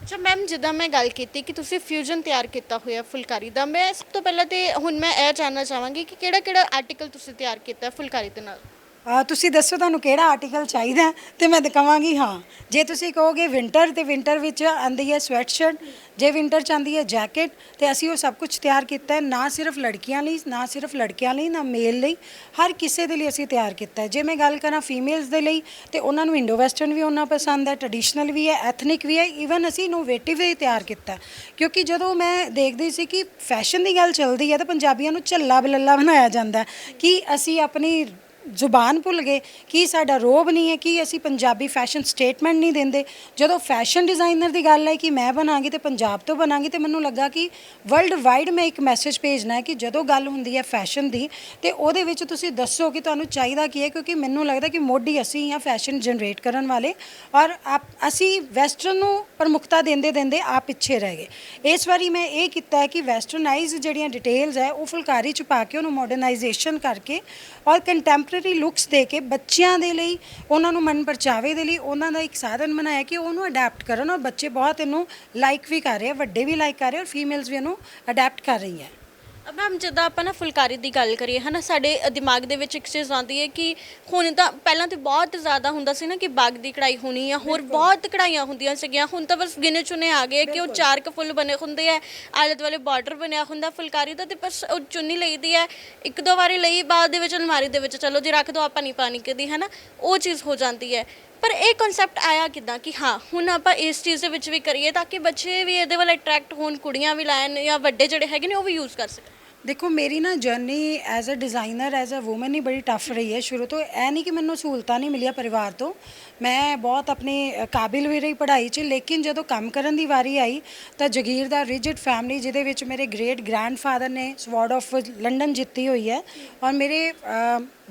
S1: ਅੱਛਾ ਮੈਮ ਜਿੱਦਾਂ ਮੈਂ ਗੱਲ ਕੀਤੀ ਕਿ ਤੁਸੀਂ ਫਿਊਜ਼ਨ ਤਿਆਰ ਕੀਤਾ ਹੋਇਆ ਫੁਲਕਾਰੀ ਦਾ, ਮੈਂ ਸਭ ਤੋਂ ਪਹਿਲਾਂ ਤੇ ਹੁਣ ਮੈਂ ਇਹ ਜਾਣਨਾ ਚਾਹਾਂਗੀ ਕਿ ਕਿਹੜਾ ਕਿਹੜਾ ਆਰਟੀਕਲ ਤੁਸੀਂ ਤਿਆਰ ਕੀਤਾ ਹੈ ਫੁਲਕਾਰੀ ਦੇ ਨਾਲ?
S2: ਆ ਤੁਸੀਂ ਦੱਸੋ ਤੁਹਾਨੂੰ ਕਿਹੜਾ ਆਰਟੀਕਲ ਚਾਹੀਦਾ ਹੈ? ਤੇ ਮੈਂ ਦਿਖਾਵਾਂਗੀ, ਹਾਂ। ਜੇ ਤੁਸੀਂ ਕਹੋਗੇ ਵਿੰਟਰ ਤੇ ਵਿੰਟਰ ਵਿੱਚ ਆਂਦੀ ਹੈ ਸਵੈਟ ਸ਼ਰਟ ਜੇ ਵਿੰਟਰ ਚ ਆਂਦੀ ਹੈ ਜੈਕਟ ਤੇ ਅਸੀਂ ਉਹ ਸਭ ਕੁਝ ਤਿਆਰ ਕੀਤਾ ਹੈ, ਨਾ ਸਿਰਫ ਲੜਕੀਆਂ ਲਈ, ਨਾ ਸਿਰਫ ਲੜਕਿਆਂ ਲਈ, ਨਾ ਮੇਲ ਲਈ, ਹਰ ਕਿਸੇ ਦੇ ਲਈ ਅਸੀਂ ਤਿਆਰ ਕੀਤਾ ਹੈ। ਜੇ ਮੈਂ ਗੱਲ ਕਰਾਂ ਫੀਮੇਲਸ ਦੇ ਲਈ, ਤੇ ਉਹਨਾਂ ਨੂੰ ਇੰਡੋ ਵੈਸਟਰਨ ਵੀ ਉਹਨਾਂ ਪਸੰਦ ਹੈ ਟ੍ਰੈਡੀਸ਼ਨਲ ਵੀ ਹੈ ਐਥਨਿਕ ਵੀ ਹੈ ਈਵਨ ਅਸੀਂ ਇਨੋਵੇਟਿਵ ਵੀ ਤਿਆਰ ਕੀਤਾ ਹੈ। ਕਿਉਂਕਿ ਜਦੋਂ ਮੈਂ ਦੇਖਦੀ ਸੀ ਕਿ ਫੈਸ਼ਨ ਦੀ ਗੱਲ ਚੱਲਦੀ ਹੈ, ਤਾਂ ਪੰਜਾਬੀਆਂ ਨੂੰ ਝੱਲਾ ਬਲੱਲਾ ਬਣਾਇਆ ਜਾਂਦਾ ਹੈ ਕਿ ਅਸੀਂ ਆਪਣੀ ਜ਼ੁਬਾਨ ਭੁੱਲ ਗਏ, ਕੀ ਸਾਡਾ ਰੋਬ ਨਹੀਂ ਹੈ, ਕੀ ਅਸੀਂ ਪੰਜਾਬੀ ਫੈਸ਼ਨ ਸਟੇਟਮੈਂਟ ਨਹੀਂ ਦਿੰਦੇ? ਜਦੋਂ ਫੈਸ਼ਨ ਡਿਜ਼ਾਈਨਰ ਦੀ ਗੱਲ ਹੈ ਕਿ ਮੈਂ ਬਣਾਂਗੀ ਤੇ ਪੰਜਾਬ ਤੋਂ ਬਣਾਂਗੀ ਤੇ ਮੈਨੂੰ ਲੱਗਾ ਕਿ ਵਰਲਡ ਵਾਈਡ ਮੈਂ ਇੱਕ ਮੈਸੇਜ ਭੇਜਣਾ ਹੈ ਕਿ ਜਦੋਂ ਗੱਲ ਹੁੰਦੀ ਹੈ ਫੈਸ਼ਨ ਦੀ, ਤੇ ਉਹਦੇ ਵਿੱਚ ਤੁਸੀਂ ਦੱਸੋ ਕਿ ਤੁਹਾਨੂੰ ਚਾਹੀਦਾ ਕੀ ਹੈ, ਕਿਉਂਕਿ ਮੈਨੂੰ ਲੱਗਦਾ ਕਿ ਮੋਢੀ ਅਸੀਂ ਹਾਂ ਫੈਸ਼ਨ ਜਨਰੇਟ ਕਰਨ ਵਾਲੇ ਔਰ ਆਪ, ਅਸੀਂ ਵੈਸਟਰਨ ਨੂੰ ਪ੍ਰਮੁਖਤਾ ਦਿੰਦੇ ਦਿੰਦੇ ਆਪ ਪਿੱਛੇ ਰਹਿ ਗਏ। ਇਸ ਵਾਰੀ ਮੈਂ ਇਹ ਕੀਤਾ ਹੈ ਕਿ ਵੈਸਟਰਨਾਈਜ਼ ਜਿਹੜੀਆਂ ਡਿਟੇਲਸ ਹੈ, ਉਹ ਫੁਲਕਾਰੀ ਚ ਪਾ ਕੇ ਉਹਨੂੰ ਮਾਡਰਨਾਈਜੇਸ਼ਨ ਕਰਕੇ ਔਰ ਕੰਟੈਂਪਰੇਰੀ ਲੁੱਕਸ ਦੇ ਕੇ ਬੱਚਿਆਂ ਦੇ ਲਈ, ਉਹਨਾਂ ਨੂੰ ਮਨ ਪਰਚਾਵੇ ਦੇ ਲਈ, ਉਹਨਾਂ ਦਾ ਇੱਕ ਸਾਧਨ ਬਣਾਇਆ ਕਿ ਉਹਨੂੰ ਅਡਾਪਟ ਕਰਨ ਔਰ ਬੱਚੇ ਬਹੁਤ ਇਹਨੂੰ ਲਾਈਕ ਵੀ ਕਰ ਰਹੇ ਆ, ਵੱਡੇ ਵੀ ਲਾਈਕ ਕਰ ਰਹੇ ਔਰ ਫੀਮੇਲਸ ਵੀ ਇਹਨੂੰ ਅਡਾਪਟ ਕਰ ਰਹੀ ਹੈ
S1: ਮੈਮ ਜਦੋਂ ਆਪਾਂ ਨਾ ਫੁਲਕਾਰੀ ਦੀ ਗੱਲ ਕਰੀਏ ਹਨਾ ਸਾਡੇ ਦਿਮਾਗ ਦੇ ਵਿੱਚ ਇੱਕ ਚੀਜ਼ ਆਉਂਦੀ ਹੈ ਕਿ ਹੁਣ ਤਾਂ ਪਹਿਲਾਂ ਤੇ ਬਹੁਤ ਜ਼ਿਆਦਾ ਹੁੰਦਾ ਸੀ ਨਾ ਕਿ ਬਾਗ ਦੀ ਕਢਾਈ ਹੋਣੀ ਆ ਹੋਰ ਬਹੁਤ ਕਢਾਈਆਂ ਹੁੰਦੀਆਂ ਸੀਗੀਆਂ। ਹੁਣ ਤਾਂ ਬਸ ਗਿਣੇ ਚੁਣੇ ਆ ਗਏ ਕਿ ਉਹ ਚਾਰ ਕ ਫੁੱਲ ਬਣੇ ਹੁੰਦੇ ਆ ਆਲੇ ਦੁਆਲੇ ਬਾਰਡਰ ਬਣਿਆ ਹੁੰਦਾ ਫੁਲਕਾਰੀ ਦਾ ਤੇ ਬਸ ਉਹ ਚੁੰਨੀ ਲਈਦੀ ਹੈ। ਇੱਕ ਦੋ ਵਾਰੀ ਲਈ ਬਾਅਦ ਦੇ ਵਿੱਚ ਅਲਮਾਰੀ ਦੇ ਵਿੱਚ ਚਲੋ ਜੀ ਰੱਖ ਦੋ ਆਪਾਂ ਨਹੀਂ ਪਾਣੀ ਕਦੀ ਹਨਾ ਉਹ ਚੀਜ਼ ਹੋ ਜਾਂਦੀ ਹੈ। ਪਰ ਇਹ ਕਨਸੈਪਟ ਆਇਆ ਕਿਦਾਂ ਕਿ ਹਾਂ ਹੁਣ ਆਪਾਂ ਇਸ ਚੀਜ਼ ਦੇ ਵਿੱਚ ਵੀ ਕਰੀਏ ਤਾਂ ਕਿ ਬੱਚੇ ਵੀ ਇਹਦੇ ਵੱਲ ਅਟਰੈਕਟ ਹੋਣ ਕੁੜੀਆਂ ਵੀ ਲੈਣ ਜਾਂ ਵੱਡੇ ਜਿਹੜੇ ਹੈਗੇ ਨੇ ਉਹ ਵੀ ਯੂਜ਼ ਕਰ ਸਕਣ।
S2: ਦੇਖੋ, ਮੇਰੀ ਨਾ journey as a designer as a woman ਹੀ ਬੜੀ ਟਫ ਰਹੀ ਹੈ। ਸ਼ੁਰੂ ਤੋਂ ਇਹ ਨਹੀਂ ਕਿ ਮੈਨੂੰ ਸਹੂਲਤਾਂ ਨਹੀਂ ਮਿਲੀਆਂ ਪਰਿਵਾਰ ਤੋਂ। ਮੈਂ ਬਹੁਤ ਆਪਣੇ ਕਾਬਿਲ ਵੀ ਰਹੀ ਪੜ੍ਹਾਈ 'ਚ, ਲੇਕਿਨ ਜਦੋਂ ਕੰਮ ਕਰਨ ਦੀ ਵਾਰੀ ਆਈ ਤਾਂ ਜਗੀਰ ਦਾ ਰਿਜਿਡ ਫੈਮਿਲੀ, ਜਿਹਦੇ ਵਿੱਚ ਮੇਰੇ ਗ੍ਰੇਟ ਗ੍ਰੈਂਡਫਾਦਰ ਨੇ ਸਵਾਰਡ ਆਫ ਲੰਡਨ ਜਿੱਤੀ ਹੋਈ ਹੈ ਔਰ ਮੇਰੇ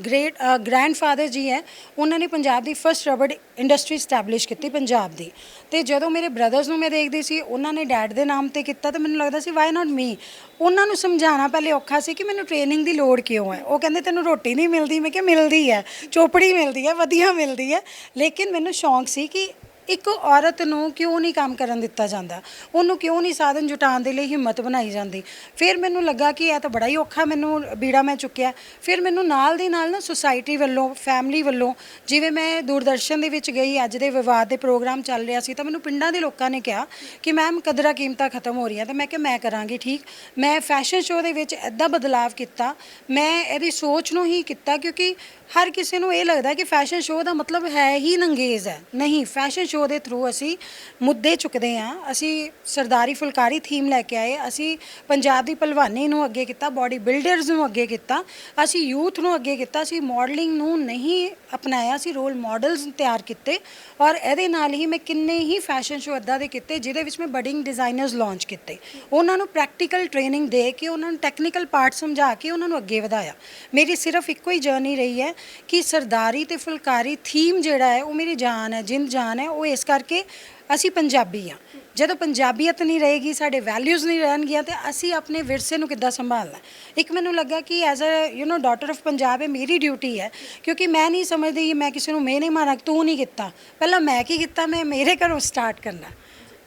S2: ਗ੍ਰੇਟ ਗ੍ਰੈਂਡਫਾਦਰ ਜੀ ਹੈ, ਉਹਨਾਂ ਨੇ ਪੰਜਾਬ ਦੀ ਫਰਸਟ ਰਬੜ ਇੰਡਸਟਰੀ ਸਟੈਬਲਿਸ਼ ਕੀਤੀ ਪੰਜਾਬ ਦੀ। ਤੇ ਜਦੋਂ ਮੇਰੇ ਬ੍ਰਦਰਸ ਨੂੰ ਮੈਂ ਦੇਖਦੀ ਸੀ, ਉਹਨਾਂ ਨੇ ਡੈਡ ਦੇ ਨਾਮ ਤੇ ਕੀਤਾ ਤਾਂ ਮੈਨੂੰ ਲੱਗਦਾ ਸੀ ਵਾਈ ਨਾਟ ਮੀ ਉਹਨਾਂ ਨੂੰ ਸਮਝਾਉਣਾ ਪਹਿਲੇ ਔਖਾ ਸੀ ਕਿ ਮੈਨੂੰ ਟ੍ਰੇਨਿੰਗ ਦੀ ਲੋੜ ਕਿਉਂ ਹੈ? ਉਹ ਕਹਿੰਦੇ, ਤੈਨੂੰ ਰੋਟੀ ਨਹੀਂ ਮਿਲਦੀ। ਮੈਂ ਕਿਹਾ, ਮਿਲਦੀ ਹੈ, ਚੋਪੜੀ ਮਿਲਦੀ ਹੈ, ਵਧੀਆ ਮਿਲਦੀ ਹੈ। ਲੇਕਿਨ ਲੇਕਿਨ ਮੈਨੂੰ ਸ਼ੌਂਕ ਸੀ ਕਿ ਇੱਕ ਔਰਤ ਨੂੰ ਕਿਉਂ ਨਹੀਂ ਕੰਮ ਕਰਨ ਦਿੱਤਾ ਜਾਂਦਾ? ਉਹਨੂੰ ਕਿਉਂ ਨਹੀਂ ਸਾਧਨ ਜੁਟਾਉਣ ਦੇ ਲਈ ਹਿੰਮਤ ਬਣਾਈ ਜਾਂਦੀ? ਫਿਰ ਮੈਨੂੰ ਲੱਗਾ ਕਿ ਇਹ ਤਾਂ ਬੜਾ ਹੀ ਔਖਾ ਮੈਨੂੰ ਬੀੜਾ ਮੈਂ ਚੁੱਕਿਆ। ਫਿਰ ਮੈਨੂੰ ਨਾਲ ਦੀ ਨਾਲ ਨਾ ਸੁਸਾਇਟੀ ਵੱਲੋਂ ਫੈਮਿਲੀ ਵੱਲੋਂ, ਜਿਵੇਂ ਮੈਂ ਦੂਰਦਰਸ਼ਨ ਦੇ ਵਿੱਚ ਗਈ, ਅੱਜ ਦੇ ਵਿਵਾਦ ਦੇ ਪ੍ਰੋਗਰਾਮ ਚੱਲ ਰਿਹਾ ਸੀ, ਤਾਂ ਮੈਨੂੰ ਪਿੰਡਾਂ ਦੇ ਲੋਕਾਂ ਨੇ ਕਿਹਾ ਕਿ ਮੈਮ ਕਦਰਾਂ ਕੀਮਤਾਂ ਖਤਮ ਹੋ ਰਹੀਆਂ, ਤਾਂ ਮੈਂ ਕਿਹਾ ਮੈਂ ਕਰਾਂਗੀ, ਠੀਕ? ਮੈਂ ਫੈਸ਼ਨ ਸ਼ੋਅ ਦੇ ਵਿੱਚ ਐਦਾਂ ਬਦਲਾਵ ਕੀਤਾ, ਮੈਂ ਇਹਦੀ ਸੋਚ ਨੂੰ ਹੀ ਕੀਤਾ, ਕਿਉਂਕਿ ਹਰ ਕਿਸੇ ਨੂੰ ਇਹ ਲੱਗਦਾ ਕਿ ਫੈਸ਼ਨ ਸ਼ੋਅ ਦਾ ਮਤਲਬ ਹੈ ਹੀ ਨੰਗੇਜ਼ ਹੈ। ਨਹੀਂ ਫੈਸ਼ਨ ਸ਼ੋਅ ਦੇ ਥਰੂ ਅਸੀਂ ਮੁੱਦੇ ਚੁੱਕਦੇ ਹਾਂ। ਅਸੀਂ ਸਰਦਾਰੀ ਫੁਲਕਾਰੀ ਥੀਮ ਲੈ ਕੇ ਆਏ। ਅਸੀਂ ਪੰਜਾਬ ਦੀ ਪਹਿਲਵਾਨੀ ਨੂੰ ਅੱਗੇ ਕੀਤਾ ਬਾਡੀ ਬਿਲਡਰਸ ਨੂੰ ਅੱਗੇ ਕੀਤਾ। ਅਸੀਂ ਯੂਥ ਨੂੰ ਅੱਗੇ ਕੀਤਾ। ਅਸੀਂ ਮਾਡਲਿੰਗ ਨੂੰ ਨਹੀਂ ਅਪਣਾਇਆ। ਅਸੀਂ ਰੋਲ ਮਾਡਲਸ ਤਿਆਰ ਕੀਤੇ। ਔਰ ਇਹਦੇ ਨਾਲ ਹੀ ਮੈਂ ਕਿੰਨੇ ਹੀ ਫੈਸ਼ਨ ਸ਼ੋਅ ਅੱਦਾ ਦੇ ਕੀਤੇ, ਜਿਹਦੇ ਵਿੱਚ ਮੈਂ ਬਡਿੰਗ ਡਿਜ਼ਾਈਨਰਸ ਲਾਂਚ ਕੀਤੇ। ਉਹਨਾਂ ਨੂੰ ਪ੍ਰੈਕਟੀਕਲ ਟ੍ਰੇਨਿੰਗ ਦੇ ਕੇ, ਉਹਨਾਂ ਨੂੰ ਟੈਕਨੀਕਲ ਪਾਰਟ ਸਮਝਾ ਕੇ ਉਹਨਾਂ ਨੂੰ ਅੱਗੇ ਵਧਾਇਆ। ਮੇਰੀ ਸਿਰਫ ਇੱਕੋ ਹੀ ਜਰਨੀ ਰਹੀ ਹੈ ਕਿ ਸਰਦਾਰੀ ਤੇ ਫੁਲਕਾਰੀ ਥੀਮ ਜਿਹੜਾ ਹੈ, ਉਹ ਮੇਰੀ ਜਾਨ ਹੈ। ਜਿੰਦ ਜਾਨ ਹੈ, ਉਹ ਇਸ ਕਰਕੇ ਅਸੀਂ ਪੰਜਾਬੀ ਆ ਜਦੋਂ ਪੰਜਾਬੀਅਤ ਨਹੀਂ ਰਹੇਗੀ, ਸਾਡੇ ਵੈਲਿਊਜ਼ ਨਹੀਂ ਰਹਿਣਗੀਆਂ ਤੇ ਅਸੀਂ ਆਪਣੇ ਵਿਰਸੇ ਨੂੰ ਕਿੱਦਾਂ ਸੰਭਾਲਣਾ ਇੱਕ ਮੈਨੂੰ ਲੱਗਾ ਕਿ as a you know daughter of Punjab ਹੈ ਮੇਰੀ ਡਿਊਟੀ ਹੈ, ਕਿਉਂਕਿ ਮੈਂ ਨਹੀਂ ਸਮਝਦੀ ਕਿ ਮੈਂ ਕਿਸੇ ਨੂੰ ਮੈਂ ਨਹੀਂ ਮਾਰਾਂ ਤੂੰ ਨਹੀਂ ਕੀਤਾ। ਪਹਿਲਾਂ ਮੈਂ ਕੀ ਕੀਤਾ? ਮੈਂ ਮੇਰੇ ਘਰੋਂ ਸਟਾਰਟ ਕਰਨਾ।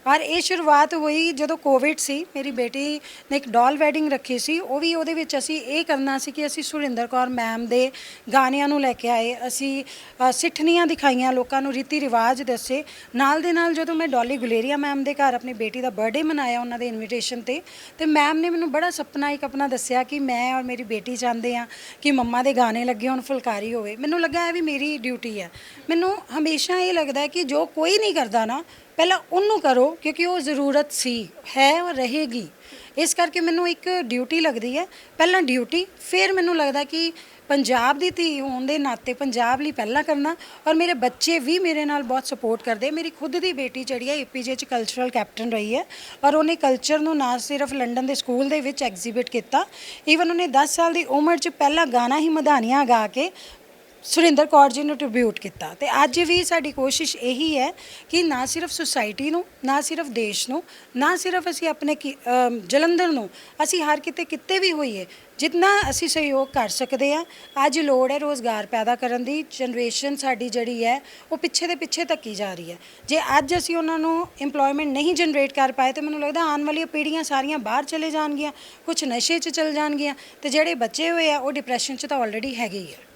S2: ਔਰ ਇਹ ਸ਼ੁਰੂਆਤ ਹੋਈ ਜਦੋਂ ਕੋਵਿਡ ਸੀ ਮੇਰੀ ਬੇਟੀ ਨੇ ਇੱਕ ਡਾਲ ਵੈਡਿੰਗ ਰੱਖੀ ਸੀ ਉਹ ਵੀ ਉਹਦੇ ਵਿੱਚ ਅਸੀਂ ਇਹ ਕਰਨਾ ਸੀ ਕਿ ਅਸੀਂ ਸੁਰਿੰਦਰ ਕੌਰ ਮੈਮ ਦੇ ਗਾਣਿਆਂ ਨੂੰ ਲੈ ਕੇ ਆਏ ਅਸੀਂ ਅ, ਸਿੱਠਣੀਆਂ ਦਿਖਾਈਆਂ ਲੋਕਾਂ ਨੂੰ ਰੀਤੀ ਰਿਵਾਜ ਦੱਸੇ। ਨਾਲ ਦੇ ਨਾਲ ਜਦੋਂ ਮੈਂ ਡੋਲੀ ਗੁਲੇਰੀਆ ਮੈਮ ਦੇ ਘਰ ਆਪਣੀ ਬੇਟੀ ਦਾ ਬਰਥਡੇ ਮਨਾਇਆ ਉਹਨਾਂ ਦੇ ਇਨਵੀਟੇਸ਼ਨ ਤੇ ਤੇ ਮੈਮ ਨੇ ਮੈਨੂੰ ਬੜਾ ਸੁਪਨਾ ਇੱਕ ਆਪਣਾ ਦੱਸਿਆ ਕਿ ਮੈਂ ਔਰ ਮੇਰੀ ਬੇਟੀ ਚਾਹੁੰਦੇ ਆ ਕਿ ਮੰਮਾ ਦੇ ਗਾਣੇ ਲੱਗੇ ਹੋਣ ਫੁਲਕਾਰੀ ਹੋਵੇ। ਮੈਨੂੰ ਲੱਗਾ ਇਹ ਵੀ ਮੇਰੀ ਡਿਊਟੀ ਹੈ। ਮੈਨੂੰ ਹਮੇਸ਼ਾ ਇਹ ਲੱਗਦਾ ਹੈ ਕਿ ਜੋ ਕੋਈ ਨਹੀਂ ਕਰਦਾ ਨਾ ਪਹਿਲਾਂ ਉਹਨੂੰ ਕਰੋ, ਕਿਉਂਕਿ ਉਹ ਜ਼ਰੂਰਤ ਸੀ, ਹੈ ਔਰ ਰਹੇਗੀ। ਇਸ ਕਰਕੇ ਮੈਨੂੰ ਇੱਕ ਡਿਊਟੀ ਲੱਗਦੀ ਹੈ। ਪਹਿਲਾਂ ਡਿਊਟੀ ਫਿਰ ਮੈਨੂੰ ਲੱਗਦਾ ਕਿ ਪੰਜਾਬ ਦੀ ਧੀ ਹੋਣ ਦੇ ਨਾਤੇ ਪੰਜਾਬ ਲਈ ਪਹਿਲਾਂ ਕਰਨਾ ਔਰ ਮੇਰੇ ਬੱਚੇ ਵੀ ਮੇਰੇ ਨਾਲ ਬਹੁਤ ਸਪੋਰਟ ਕਰਦੇ। ਮੇਰੀ ਖੁਦ ਦੀ ਬੇਟੀ ਜਿਹੜੀ ਹੈ ਏਪੀਜੇ ਚ ਕਲਚਰਲ ਕੈਪਟਨ ਰਹੀ ਹੈ ਔਰ ਉਹਨੇ ਕਲਚਰ ਨੂੰ ਨਾ ਸਿਰਫ ਲੰਡਨ ਦੇ ਸਕੂਲ ਦੇ ਵਿੱਚ ਐਗਜ਼ੀਬਿਟ ਕੀਤਾ। ਈਵਨ ਉਹਨੇ 10 ਸਾਲ ਦੀ ਉਮਰ 'ਚ ਪਹਿਲਾ ਗਾਣਾ ਹੀ ਮਧਾਨੀਆਂ ਗਾ ਕੇ ਸੁਰਿੰਦਰ ਕੌਰ ਜੀ ਨੂੰ ਟ੍ਰਿਬਿਊਟ ਕੀਤਾ। ਤੇ ਅੱਜ ਵੀ ਸਾਡੀ ਕੋਸ਼ਿਸ਼ ਇਹੀ ਹੈ ਕਿ ਨਾ ਸਿਰਫ ਸੁਸਾਇਟੀ ਨੂੰ, ਨਾ ਸਿਰਫ ਦੇਸ਼ ਨੂੰ, ਨਾ ਸਿਰਫ ਅਸੀਂ ਆਪਣੇ ਕੀ- ਅਮ, ਜਲੰਧਰ ਨੂੰ, ਅਸੀਂ ਹਰ ਕਿਤੇ ਕਿਤੇ ਵੀ ਹੋਈਏ, ਜਿੰਨਾ ਅਸੀਂ ਸਹਿਯੋਗ ਕਰ ਸਕਦੇ ਆ ਅੱਜ ਲੋੜ ਹੈ ਰੋਜ਼ਗਾਰ ਪੈਦਾ ਕਰਨ ਦੀ ਜਨਰੇਸ਼ਨ ਸਾਡੀ ਜਿਹੜੀ ਹੈ, ਉਹ ਪਿੱਛੇ ਦੇ ਪਿੱਛੇ ਧੱਕੀ ਜਾ ਰਹੀ ਹੈ। ਜੇ ਅੱਜ ਅਸੀਂ ਉਹਨਾਂ ਨੂੰ EMPLOYMENT ਨਹੀਂ ਜਨਰੇਟ ਕਰ ਪਾਏ, ਤੇ ਮੈਨੂੰ ਲੱਗਦਾ ਆਉਣ ਵਾਲੀਆਂ ਪੀੜ੍ਹੀਆਂ ਸਾਰੀਆਂ ਬਾਹਰ ਚਲੇ ਜਾਣਗੀਆਂ ਕੁਝ ਨਸ਼ੇ 'ਚ ਚਲ ਜਾਣਗੀਆਂ, ਤੇ ਜਿਹੜੇ ਬੱਚੇ ਹੋਏ ਆ, ਉਹ ਡਿਪਰੈਸ਼ਨ 'ਚ ਤਾਂ ਆਲਰੇਡੀ ਹੈਗੇ ਹੀ ਆ।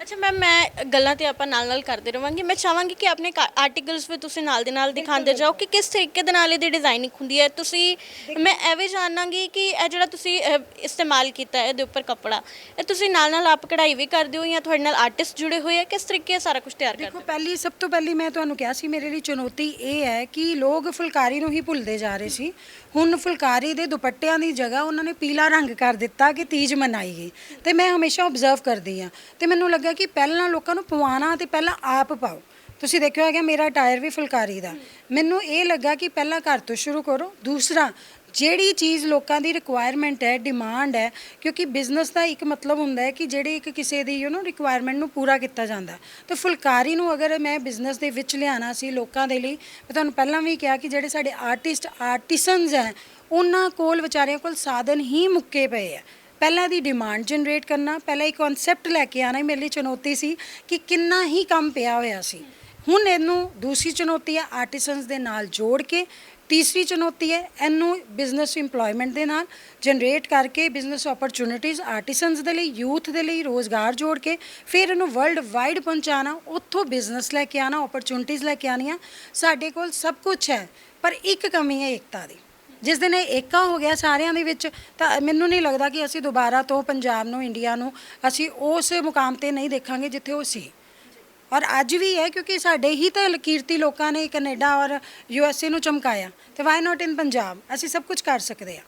S1: ਅੱਛਾ ਮੈਮ ਮੈਂ ਗੱਲਾਂ ਤੇ ਆਪਾਂ ਨਾਲ ਨਾਲ ਕਰਦੇ ਰਵਾਂਗੇ। ਮੈਂ ਚਾਹਾਂਗੀ ਕਿ ਆਪਣੇ ਆਰਟੀਕਲਸ ਵੀ ਤੁਸੀਂ ਨਾਲ ਦੇ ਨਾਲ ਦਿਖਾਉਂਦੇ ਜਾਓ ਕਿ ਕਿਸ ਤਰੀਕੇ ਦੇ ਨਾਲ ਇਹਦੀ ਡਿਜ਼ਾਈਨਿੰਗ ਹੁੰਦੀ ਹੈ। ਤੁਸੀਂ ਮੈਂ ਐਵੇਂ ਜਾਣਾਂਗੀ ਕਿ ਇਹ ਜਿਹੜਾ ਤੁਸੀਂ ਅਹ, ਇਸਤੇਮਾਲ ਕੀਤਾ ਹੈ ਇਹਦੇ ਉੱਪਰ ਕੱਪੜਾ ਇਹ ਤੁਸੀਂ ਨਾਲ ਨਾਲ ਆਪ ਕਢਾਈ ਵੀ ਕਰਦੇ ਹੋ ਜਾਂ ਤੁਹਾਡੇ ਨਾਲ ਆਰਟਿਸਟ ਜੁੜੇ ਹੋਏ ਆ? ਕਿਸ ਤਰੀਕੇ ਇਹ ਸਾਰਾ ਕੁਝ ਤਿਆਰ ਕਰਦੇ
S2: ਦੇਖੋ
S1: ਹੋ?
S2: ਪਹਿਲੀ ਸਭ ਤੋਂ ਪਹਿਲੀ ਮੈਂ ਤੁਹਾਨੂੰ ਕਿਹਾ ਸੀ ਮੇਰੇ ਲਈ ਚੁਣੌਤੀ ਇਹ ਹੈ ਕਿ ਲੋਕ ਫੁਲਕਾਰੀ ਨੂੰ ਹੀ ਭੁੱਲਦੇ ਜਾ ਰਹੇ ਸੀ। ਹੁਣ ਫੁਲਕਾਰੀ ਦੇ ਦੁਪੱਟਿਆਂ ਦੀ ਜਗ੍ਹਾ ਉਹਨਾਂ ਨੇ ਪੀਲਾ ਰੰਗ ਕਰ ਦਿੱਤਾ ਕਿ ਤੀਜ ਮਨਾਈ ਗਈ। ਤੇ ਮੈਂ ਹਮੇਸ਼ਾ ਆਬਜ਼ਰਵ ਕਰਦੀ ਆ ਤੇ ਮੈਨੂੰ ਲੱਗਾ ਕਿ ਪਹਿਲਾਂ ਲੋਕਾਂ ਨੂੰ ਪਵਾਉਣਾ ਤੇ ਪਹਿਲਾਂ ਆਪ ਪਾਓ। ਤੁਸੀਂ ਦੇਖਿਆ ਹੈਗਾ ਮੇਰਾ ਟਾਇਰ ਵੀ ਫੁਲਕਾਰੀ ਦਾ। ਮੈਨੂੰ ਇਹ ਲੱਗਾ ਕਿ ਪਹਿਲਾਂ ਘਰ ਤੋਂ ਸ਼ੁਰੂ ਕਰੋ, ਦੂਸਰਾ ਜਿਹੜੀ ਚੀਜ਼ ਲੋਕਾਂ ਦੀ ਰਿਕੁਆਇਰਮੈਂਟ ਹੈ ਡਿਮਾਂਡ ਹੈ, ਕਿਉਂਕਿ ਬਿਜ਼ਨਸ ਦਾ ਇੱਕ ਮਤਲਬ ਹੁੰਦਾ ਹੈ ਕਿ ਜਿਹੜੇ ਇੱਕ ਕਿਸੇ ਦੀ ਯੂ نو ਰਿਕੁਆਇਰਮੈਂਟ ਨੂੰ ਪੂਰਾ ਕੀਤਾ ਜਾਂਦਾ ਹੈ। ਤੇ ਫੁਲਕਾਰੀ ਨੂੰ ਅਗਰ ਮੈਂ ਬਿਜ਼ਨਸ ਦੇ ਵਿੱਚ ਲਿਆਣਾ ਸੀ ਲੋਕਾਂ ਦੇ ਲਈ, ਮੈਂ ਤੁਹਾਨੂੰ ਪਹਿਲਾਂ ਵੀ ਕਿਹਾ ਕਿ ਜਿਹੜੇ ਸਾਡੇ ਆਰਟਿਸਟ ਆਰਟਿਸਨਸ ਹੈ, ਉਹਨਾਂ ਕੋਲ ਵਿਚਾਰਿਆਂ ਕੋਲ ਸਾਧਨ ਹੀ ਮੁੱਕੇ ਪਏ ਆ ਪਹਿਲਾਂ ਦੀ ਡਿਮਾਂਡ ਜਨਰੇਟ ਕਰਨਾ, ਪਹਿਲਾਂ ਇੱਕ ਕਨਸੈਪਟ ਲੈ ਕੇ ਆਣਾ ਮੇਰੇ ਲਈ ਚੁਣੌਤੀ ਸੀ ਕਿ ਕਿੰਨਾ ਹੀ ਕੰਮ ਪਿਆ ਹੋਇਆ ਸੀ ਹੁਣ ਇਹਨੂੰ ਦੂਸਰੀ ਚੁਣੌਤੀ ਹੈ ਆਰਟਿਸਨਸ ਦੇ ਨਾਲ ਜੋੜ ਕੇ ਤੀਸਰੀ ਚੁਣੌਤੀ ਹੈ, ਇਹਨੂੰ ਬਿਜ਼ਨਸ ਇੰਪਲੋਇਮੈਂਟ ਦੇ ਨਾਲ ਜਨਰੇਟ ਕਰਕੇ ਬਿਜ਼ਨਸ ਓਪਰਚੁਨਿਟੀਜ਼ ਆਰਟਿਸਨਸ ਦੇ ਲਈ ਯੂਥ ਦੇ ਲਈ ਰੋਜ਼ਗਾਰ ਜੋੜ ਕੇ ਫਿਰ ਇਹਨੂੰ ਵਰਲਡ ਵਾਈਡ ਪਹੁੰਚਾਣਾ ਉੱਥੋਂ ਬਿਜ਼ਨਸ ਲੈ ਕੇ ਆਣਾ ਓਪਰਚੁਨਿਟੀਜ਼ ਲੈ ਕੇ ਆਣੀਆਂ ਸਾਡੇ ਕੋਲ ਸਭ ਕੁਝ ਹੈ, ਪਰ ਇੱਕ ਕਮੀ ਹੈ ਏਕਤਾ ਦੀ। ਜਿਸ ਦਿਨ ਇਹ ਏਕਾ ਹੋ ਗਿਆ ਸਾਰਿਆਂ ਦੇ ਵਿੱਚ, ਤਾਂ ਮੈਨੂੰ ਨਹੀਂ ਲੱਗਦਾ ਕਿ ਅਸੀਂ ਦੁਬਾਰਾ ਤੋਂ ਪੰਜਾਬ ਨੂੰ ਇੰਡੀਆ ਨੂੰ ਅਸੀਂ ਉਸ ਮੁਕਾਮ ਤੇ ਨਹੀਂ ਦੇਖਾਂਗੇ ਜਿੱਥੇ ਉਹ ਸੀ। ਔਰ ਅੱਜ ਵੀ ਹੈ ਕਿਉਂਕਿ ਸਾਡੇ ਹੀ ਤਾਂ ਕੀਰਤੀ ਲੋਕਾਂ ਨੇ ਕੈਨੇਡਾ ਔਰ ਯੂ ਐਸ ਏ ਨੂੰ ਚਮਕਾਇਆ। ਤੇ ਵਾਈ ਨਾਟ ਇਨ ਪੰਜਾਬ? ਅਸੀਂ ਸਭ ਕੁਝ ਕਰ ਸਕਦੇ ਹਾਂ।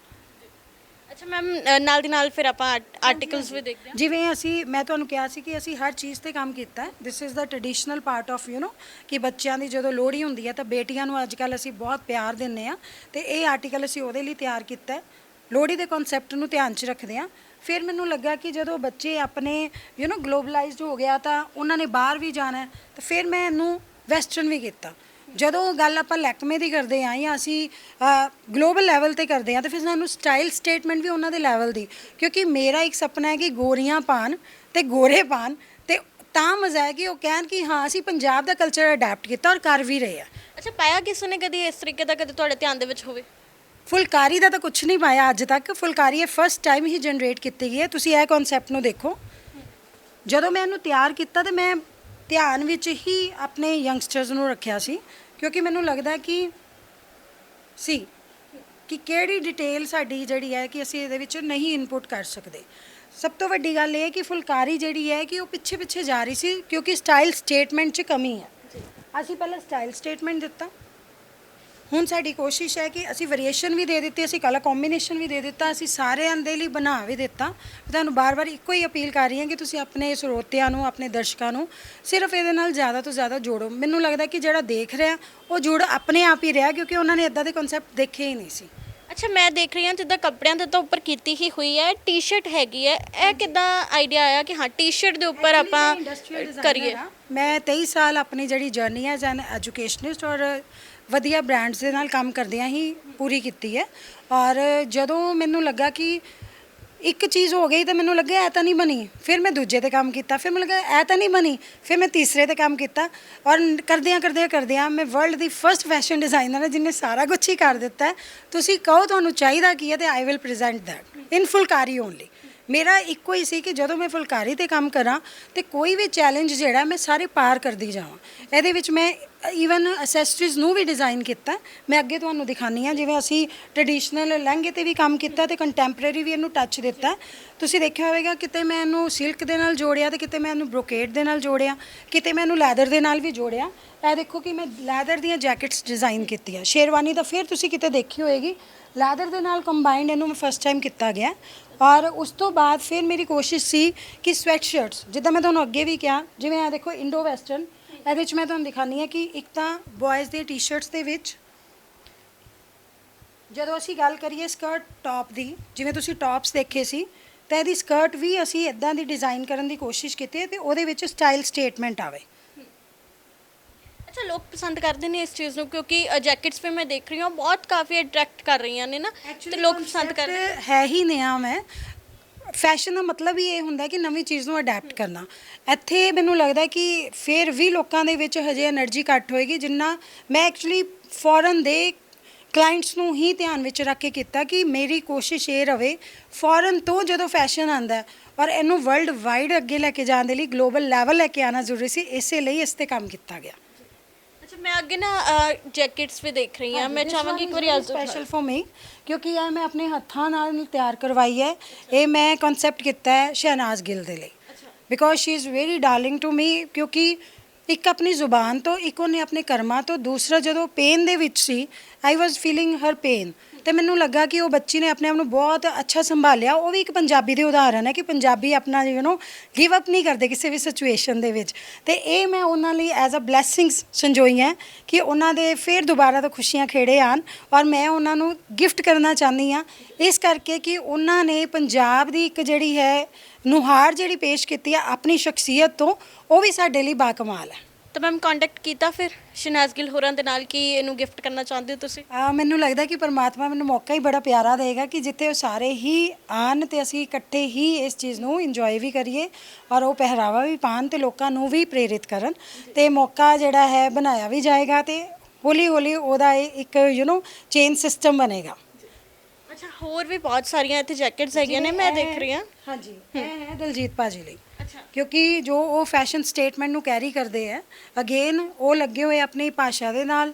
S1: ਅੱਛਾ ਮੈਮ ਨਾਲ ਦੀ ਨਾਲ ਫਿਰ ਆਪਾਂ ਆਰਟੀਕਲਸ ਵੀ ਦੇਖਦੇ ਹਾਂ।
S2: ਜਿਵੇਂ ਅਸੀਂ ਮੈਂ ਤੁਹਾਨੂੰ ਕਿਹਾ ਸੀ ਕਿ ਅਸੀਂ ਹਰ ਚੀਜ਼ ਤੇ ਕੰਮ ਕੀਤਾ ਹੈ। This is the traditional part of you know ਕਿ ਬੱਚਿਆਂ ਦੀ ਜਦੋਂ ਲੋਹੜੀ ਹੁੰਦੀ ਹੈ ਤਾਂ ਬੇਟੀਆਂ ਨੂੰ ਅੱਜ ਕੱਲ ਅਸੀਂ ਬਹੁਤ ਪਿਆਰ ਦਿੰਨੇ ਆ ਤੇ ਇਹ ਆਰਟੀਕਲ ਅਸੀਂ ਉਹਦੇ ਲਈ ਤਿਆਰ ਕੀਤਾ ਹੈ। ਲੋਹੜੀ ਦੇ ਕਨਸੈਪਟ ਨੂੰ ਧਿਆਨ 'ਚ ਰੱਖਦੇ ਆ ਫਿਰ ਮੈਨੂੰ ਲੱਗਾ ਕਿ ਜਦੋਂ ਬੱਚੇ ਆਪਣੇ ਯੂ نو ਗਲੋਬਲਾਈਜ਼ਡ ਹੋ ਗਿਆ ਤਾਂ ਉਹਨਾਂ ਨੇ ਬਾਹਰ ਵੀ ਜਾਣਾ ਤਾਂ ਫਿਰ ਮੈਂ ਇਹਨੂੰ ਵੈਸਟਰਨ ਵੀ ਕੀਤਾ। ਜਦੋਂ ਗੱਲ ਆਪਾਂ ਲੈਕਮੇ ਦੀ ਕਰਦੇ ਆ ਜਾਂ ਅਸੀਂ ਗਲੋਬਲ ਲੈਵਲ ਤੇ ਕਰਦੇ ਆ ਤਾਂ ਫਿਰ ਸਾਨੂੰ ਸਟਾਈਲ ਸਟੇਟਮੈਂਟ ਵੀ ਉਹਨਾਂ ਦੇ ਲੈਵਲ ਦੀ। ਕਿਉਂਕਿ ਮੇਰਾ ਇੱਕ ਸੁਪਨਾ ਹੈ ਕਿ ਗੋਰੀਆਂ ਪਾਣ ਤੇ ਗੋਰੇ ਪਾਣ ਤੇ ਤਾਂ ਮਜ਼ਾ ਹੈ ਕਿ ਉਹ ਕਹਿਣ ਕਿ ਹਾਂ, ਅਸੀਂ ਪੰਜਾਬ ਦਾ ਕਲਚਰ ਅਡਾਪਟ ਕੀਤਾ ਔਰ ਕਰ ਵੀ ਰਹੇ ਆ
S1: ਅੱਛਾ, ਪਾਇਆ ਕਿਸੇ ਨੇ ਕਦੀ ਇਸ ਤਰੀਕੇ ਦਾ, ਕਦੇ ਤੁਹਾਡੇ ਧਿਆਨ ਦੇ ਵਿੱਚ ਹੋਵੇ?
S2: ਫੁਲਕਾਰੀ ਦਾ ਤਾਂ ਕੁਝ ਨਹੀਂ ਪਾਇਆ ਅੱਜ ਤੱਕ। ਫੁਲਕਾਰੀ ਇਹ ਫਸਟ ਟਾਈਮ ਹੀ ਜਨਰੇਟ ਕੀਤੀ ਗਈ ਹੈ। ਤੁਸੀਂ ਇਹ ਕਨਸੈਪਟ ਨੂੰ ਦੇਖੋ। ਜਦੋਂ ਮੈਂ ਇਹਨੂੰ ਤਿਆਰ ਕੀਤਾ ਤੇ ਮੈਂ ਧਿਆਨ ਵਿੱਚ ਹੀ ਆਪਣੇ ਯੰਗਸਟਰਸ ਨੂੰ ਰੱਖਿਆ ਸੀ। ਕਿਉਂਕਿ ਮੈਨੂੰ ਲੱਗਦਾ ਕਿ ਸੀ ਕਿ ਕਿਹੜੀ ਡਿਟੇਲ ਸਾਡੀ ਜਿਹੜੀ ਹੈ ਕਿ ਅਸੀਂ ਇਹਦੇ ਵਿੱਚ ਨਹੀਂ ਇਨਪੁਟ ਕਰ ਸਕਦੇ। ਸਭ ਤੋਂ ਵੱਡੀ ਗੱਲ ਇਹ ਹੈ ਕਿ ਫੁਲਕਾਰੀ ਜਿਹੜੀ ਹੈ ਕਿ ਉਹ ਪਿੱਛੇ ਪਿੱਛੇ ਜਾ ਰਹੀ ਸੀ ਕਿਉਂਕਿ ਸਟਾਈਲ ਸਟੇਟਮੈਂਟ 'ਚ ਕਮੀ ਹੈ। ਅਸੀਂ ਪਹਿਲਾਂ ਸਟਾਈਲ ਸਟੇਟਮੈਂਟ ਦਿੱਤਾ। ਹੁਣ ਸਾਡੀ ਕੋਸ਼ਿਸ਼ ਹੈ ਕਿ ਅਸੀਂ ਵੇਰੀਏਸ਼ਨ ਵੀ ਦੇ ਦਿੱਤੀ ਅਸੀਂ ਕਲਰ ਕੰਬੀਨੇਸ਼ਨ ਵੀ ਦੇ ਦਿੱਤਾ ਅਸੀਂ ਸਾਰਿਆਂ ਦੇ ਲਈ ਬਣਾ ਵੀ ਦਿੱਤਾ। ਤੁਹਾਨੂੰ ਬਾਰ-ਬਾਰ ਇੱਕੋ ਹੀ ਅਪੀਲ ਕਰ ਰਹੀ ਹਾਂ ਕਿ ਤੁਸੀਂ ਆਪਣੇ ਸਰੋਤਿਆਂ ਨੂੰ ਆਪਣੇ ਦਰਸ਼ਕਾਂ ਨੂੰ ਸਿਰਫ ਇਹਦੇ ਨਾਲ ਜ਼ਿਆਦਾ ਤੋਂ ਜ਼ਿਆਦਾ ਜੋੜੋ। ਮੈਨੂੰ ਲੱਗਦਾ ਕਿ ਜਿਹੜਾ ਦੇਖ ਰਿਹਾ ਉਹ ਜੁੜ ਆਪਣੇ ਆਪ ਹੀ ਰਿਹਾ ਕਿਉਂਕਿ ਉਹਨਾਂ ਨੇ ਇਦਾਂ ਦੇ ਕਨਸੈਪਟ ਦੇਖੇ ਹੀ ਨਹੀਂ ਸੀ।
S1: ਅੱਛਾ ਮੈਂ ਦੇਖ ਰਹੀ ਹਾਂ ਜਿੱਦਾਂ ਕੱਪੜਿਆਂ ਦੇ ਤਾਂ ਉੱਪਰ ਕੀਤੀ ਹੀ ਹੋਈ ਹੈ ਟੀ-ਸ਼ਰਟ ਹੈਗੀ ਹੈ। ਇਹ ਕਿਦਾਂ ਆਈਡੀਆ ਆਇਆ ਕਿ ਹਾਂ ਟੀ-ਸ਼ਰਟ ਦੇ ਉੱਪਰ ਆਪਾਂ ਕਰੀਏ?
S2: ਮੈਂ 23 ਸਾਲ ਆਪਣੀ ਜਿਹੜੀ ਜਰਨੀ ਹੈ ਐਜ਼ ਐਨ ਐਜੂਕੇਸ਼ਨਿਸਟ ਔਰ ਵਧੀਆ ਬ੍ਰਾਂਡਸ ਦੇ ਨਾਲ ਕੰਮ ਕਰਦਿਆਂ ਹੀ ਪੂਰੀ ਕੀਤੀ ਹੈ। ਔਰ ਜਦੋਂ ਮੈਨੂੰ ਲੱਗਾ ਕਿ ਇੱਕ ਚੀਜ਼ ਹੋ ਗਈ ਤਾਂ ਮੈਨੂੰ ਲੱਗਿਆ ਇਹ ਤਾਂ ਨਹੀਂ ਬਣੀ, ਫਿਰ ਮੈਂ ਦੂਜੇ ਤੇ ਕੰਮ ਕੀਤਾ, ਫਿਰ ਮੈਨੂੰ ਲੱਗਾ ਇਹ ਤਾਂ ਨਹੀਂ ਬਣੀ, ਫਿਰ ਮੈਂ ਤੀਸਰੇ ਤੇ ਕੰਮ ਕੀਤਾ। ਔਰ ਕਰਦਿਆਂ ਕਰਦਿਆਂ ਕਰਦਿਆਂ ਮੈਂ ਵਰਲਡ ਦੀ ਫਰਸਟ ਫੈਸ਼ਨ ਡਿਜ਼ਾਈਨਰ ਹਾਂ ਜਿਹਨੇ ਸਾਰਾ ਕੁਝ ਹੀ ਕਰ ਦਿੱਤਾ ਹੈ। ਤੁਸੀਂ ਕਹੋ ਤੁਹਾਨੂੰ ਚਾਹੀਦਾ ਕੀ ਹੈ ਤੇ I will present that in phulkari only ਮੇਰਾ ਇੱਕੋ ਹੀ ਸੀ ਕਿ ਜਦੋਂ ਮੈਂ ਫੁਲਕਾਰੀ ਤੇ ਕੰਮ ਕਰਾਂ ਤੇ ਕੋਈ ਵੀ ਚੈਲੰਜ ਜਿਹੜਾ ਮੈਂ ਸਾਰੇ ਪਾਰ ਕਰਦੀ ਜਾਵਾਂ। ਇਹਦੇ ਵਿੱਚ ਮੈਂ ਈਵਨ ਅਸੈਸਰੀਜ਼ ਨੂੰ ਵੀ ਡਿਜ਼ਾਈਨ ਕੀਤਾ। ਮੈਂ ਅੱਗੇ ਤੁਹਾਨੂੰ ਦਿਖਾਨੀ ਆ ਜਿਵੇਂ ਅਸੀਂ ਟ੍ਰੈਡੀਸ਼ਨਲ ਲਹਿੰਗੇ ਤੇ ਵੀ ਕੰਮ ਕੀਤਾ ਤੇ ਕੰਟੈਂਪਰੇਰੀ ਵੀ ਇਹਨੂੰ ਟੱਚ ਦਿੱਤਾ। ਤੁਸੀਂ ਦੇਖਿਆ ਹੋਵੇਗਾ, ਕਿਤੇ ਮੈਂ ਇਹਨੂੰ ਸਿਲਕ ਦੇ ਨਾਲ ਜੋੜਿਆ ਤੇ ਕਿਤੇ ਮੈਂ ਇਹਨੂੰ ਬ੍ਰੋਕੇਡ ਦੇ ਨਾਲ ਜੋੜਿਆ, ਕਿਤੇ ਮੈਂ ਇਹਨੂੰ ਲੈਦਰ ਦੇ ਨਾਲ ਵੀ ਜੋੜਿਆ। ਇਹ ਦੇਖੋ ਕਿ ਮੈਂ ਲੈਦਰ ਦੀਆਂ ਜੈਕਟਸ ਡਿਜ਼ਾਈਨ ਕੀਤੀਆਂ। ਸ਼ੇਰਵਾਨੀ ਤਾਂ ਫਿਰ ਤੁਸੀਂ ਕਿਤੇ ਦੇਖੀ ਹੋਏਗੀ ਲੈਦਰ ਦੇ ਨਾਲ ਕੰਬਾਈਨਡ ਇਹਨੂੰ ਮੈਂ ਫਸਟ ਟਾਈਮ ਕੀਤਾ ਗਿਆ। ਔਰ ਉਸ ਤੋਂ ਬਾਅਦ ਫਿਰ ਮੇਰੀ ਕੋਸ਼ਿਸ਼ ਸੀ ਕਿ ਸਵੈਟ ਸ਼ਰਟਸ ਜਿੱਦਾਂ ਮੈਂ ਤੁਹਾਨੂੰ ਅੱਗੇ ਵੀ ਕਿਹਾ, ਜਿਵੇਂ ਆ ਦੇਖੋ ਇੰਡੋ ਵੈਸਟਰਨ ਇਹਦੇ ਵਿੱਚ ਮੈਂ ਤੁਹਾਨੂੰ ਦਿਖਾਨੀ ਹੈ ਕਿ ਇੱਕ ਤਾਂ ਬॉयਜ਼ ਦੇ ਟੀ-ਸ਼ਰਟਸ ਦੇ ਵਿੱਚ ਜਦੋਂ ਅਸੀਂ ਗੱਲ ਕਰੀਏ ਸਕਰਟ ਟੌਪ ਦੀ ਜਿਵੇਂ ਤੁਸੀਂ ਟੌਪਸ ਦੇਖੇ ਸੀ ਤਾਂ ਇਹਦੀ ਸਕਰਟ ਵੀ ਅਸੀਂ ਇਦਾਂ ਦੀ ਡਿਜ਼ਾਈਨ ਕਰਨ ਦੀ ਕੋਸ਼ਿਸ਼ ਕੀਤੀ ਹੈ ਤੇ ਉਹਦੇ ਵਿੱਚ ਸਟਾਈਲ ਸਟੇਟਮੈਂਟ ਆਵੇ।
S1: ਅੱਛਾ ਲੋਕ ਪਸੰਦ ਕਰਦੇ ਨੇ ਇਸ ਚੀਜ਼ ਨੂੰ ਕਿਉਂਕਿ ਜੈਕਟਸ ਵੀ ਮੈਂ ਦੇਖ ਰਹੀ ਹਾਂ ਬਹੁਤ ਕਾਫੀ ਅਟਰੈਕਟ ਕਰ ਰਹੀਆਂ ਨੇ ਨਾ ਤੇ ਲੋਕ ਪਸੰਦ ਕਰਦੇ
S2: ਹੈ ਹੀ ਨਿਆ ਹੈ ਫੈਸ਼ਨ ਦਾ ਮਤਲਬ ਹੀ ਇਹ ਹੁੰਦਾ ਕਿ ਨਵੀਂ ਚੀਜ਼ ਨੂੰ ਅਡਾਪਟ ਕਰਨਾ। ਇੱਥੇ ਮੈਨੂੰ ਲੱਗਦਾ ਕਿ ਫਿਰ ਵੀ ਲੋਕਾਂ ਦੇ ਵਿੱਚ ਹਜੇ એનર્ਜੀ ਘੱਟ ਹੋਏਗੀ, ਜਿੰਨਾ ਮੈਂ ਐਕਚੁਅਲੀ ਫੋਰਨ ਦੇ ਕਲਾਇੰਟਸ ਨੂੰ ਹੀ ਧਿਆਨ ਵਿੱਚ ਰੱਖ ਕੇ ਕੀਤਾ ਕਿ ਮੇਰੀ ਕੋਸ਼ਿਸ਼ ਇਹ ਰਵੇ ਫੋਰਨ ਤੋਂ ਜਦੋਂ ਫੈਸ਼ਨ ਆਂਦਾ ਔਰ ਇਹਨੂੰ ਵਰਲਡ ਵਾਈਡ ਅੱਗੇ ਲੈ ਕੇ ਜਾਣ ਦੇ ਲਈ ਗਲੋਬਲ ਲੈਵਲ ਲੈ ਕੇ ਆਣਾ ਜ਼ਰੂਰੀ ਸੀ, ਇਸੇ ਲਈ ਇਸ ਤੇ ਕੰਮ ਕੀਤਾ ਗਿਆ।
S1: ਮੈਂ ਅੱਗੇ ਨਾ ਜੈਕਟਸ ਵੀ ਦੇਖ ਰਹੀ ਹਾਂ। ਮੈਂ ਚਾਹਾਂਗੀ ਇੱਕ ਵਾਰੀ
S2: ਸਪੈਸ਼ਲ ਫॉर ਮੀ ਕਿਉਂਕਿ ਇਹ ਮੈਂ ਆਪਣੇ ਹੱਥਾਂ ਨਾਲ ਤਿਆਰ ਕਰਵਾਈ ਹੈ। ਇਹ ਮੈਂ ਕਨਸੈਪਟ ਕੀਤਾ ਹੈ ਸ਼ਹਿਨਾਜ਼ ਗਿੱਲ ਦੇ ਲਈ। Because she is very darling to me ਕਿਉਂਕਿ ਇੱਕ ਆਪਣੀ ਜ਼ੁਬਾਨ ਤੋਂ ਇੱਕ ਉਹਨੇ ਆਪਣੇ ਕਰਮਾਂ ਤੋਂ ਦੂਸਰਾ ਜਦੋਂ ਪੇਨ ਦੇ ਵਿੱਚ ਸੀ ਆਈ ਵਾਸ ਫੀਲਿੰਗ ਹਰ ਪੇਨ ਤੇ ਮੈਨੂੰ ਲੱਗਾ ਕਿ ਉਹ ਬੱਚੀ ਨੇ ਆਪਣੇ ਆਪ ਨੂੰ ਬਹੁਤ ਅੱਛਾ ਸੰਭਾਲਿਆ। ਉਹ ਵੀ ਇੱਕ ਪੰਜਾਬੀ ਦੇ ਉਦਾਹਰਨ ਹੈ ਕਿ ਪੰਜਾਬੀ ਆਪਣਾ ਯੂ نو ਗਿਵ ਅਪ ਨਹੀਂ ਕਰਦੇ ਕਿਸੇ ਵੀ ਸਿਚੁਏਸ਼ਨ ਦੇ ਵਿੱਚ। ਤੇ ਇਹ ਮੈਂ ਉਹਨਾਂ ਲਈ ਐਜ਼ ਅ ਬਲੇਸਿੰਗਸ ਸੰਜੋਈਆਂ ਕਿ ਉਹਨਾਂ ਦੇ ਫੇਰ ਦੁਬਾਰਾ ਤੋਂ ਖੁਸ਼ੀਆਂ ਖੇੜੇ ਆਣ ਔਰ ਮੈਂ ਉਹਨਾਂ ਨੂੰ ਗਿਫਟ ਕਰਨਾ ਚਾਹੁੰਦੀ ਆ ਇਸ ਕਰਕੇ ਕਿ ਉਹਨਾਂ ਨੇ ਪੰਜਾਬ ਦੀ ਇੱਕ ਜਿਹੜੀ ਹੈ, ਨੁਹਾਰ ਜਿਹੜੀ ਪੇਸ਼ ਕੀਤੀ ਆ ਆਪਣੀ ਸ਼ਖਸੀਅਤ ਤੋਂ, ਉਹ ਵੀ ਸਾਡੇ ਲਈ ਬਾਕਮਾਲ ਹੈ।
S1: ਤਾਂ ਮੈਮ ਕੰਟੈਕਟ ਕੀਤਾ ਫਿਰ ਸ਼ਨਾਜ਼ ਗਿੱਲ ਹੋਰਾਂ ਦੇ ਨਾਲ ਕਿ ਇਹਨੂੰ ਗਿਫਟ ਕਰਨਾ ਚਾਹੁੰਦੇ ਹੋ ਤੁਸੀਂ?
S2: ਆ ਮੈਨੂੰ ਲੱਗਦਾ ਕਿ ਪਰਮਾਤਮਾ ਮੈਨੂੰ ਮੌਕਾ ਹੀ ਬੜਾ ਪਿਆਰਾ ਦੇਗਾ ਕਿ ਜਿੱਥੇ ਉਹ ਸਾਰੇ ਹੀ ਆਣ ਤੇ ਅਸੀਂ ਇਕੱਠੇ ਹੀ ਇਸ ਚੀਜ਼ ਨੂੰ ਇੰਜੋਏ ਵੀ ਕਰੀਏ ਔਰ ਉਹ ਪਹਿਰਾਵਾ ਵੀ ਪਾਣ ਤੇ ਲੋਕਾਂ ਨੂੰ ਵੀ ਪ੍ਰੇਰਿਤ ਕਰਨ ਤੇ ਮੌਕਾ ਜਿਹੜਾ ਹੈ ਬਣਾਇਆ ਵੀ ਜਾਏਗਾ ਤੇ ਹੌਲੀ ਹੌਲੀ ਉਹਦਾ ਇਹ ਇੱਕ ਯੂ نو ਚੇਨ ਸਿਸਟਮ ਬਣੇਗਾ।
S1: ਅੱਛਾ ਹੋਰ ਵੀ ਬਹੁਤ ਸਾਰੀਆਂ ਇੱਥੇ ਜੈਕਟਸ ਹੈਗੀਆਂ ਨੇ ਮੈਂ ਦੇਖ ਰਹੀ ਹਾਂ।
S2: ਹਾਂਜੀ ਇਹ ਹੈ ਦਲਜੀਤ ਭਾਜੀ ਲਈ। ਕਿਉਂਕਿ ਜੋ ਉਹ ਫੈਸ਼ਨ ਸਟੇਟਮੈਂਟ ਨੂੰ ਕੈਰੀ ਕਰਦੇ ਹੈ ਅਗੇਨ ਉਹ ਲੱਗੇ ਹੋਏ ਆਪਣੀ ਭਾਸ਼ਾ ਦੇ ਨਾਲ,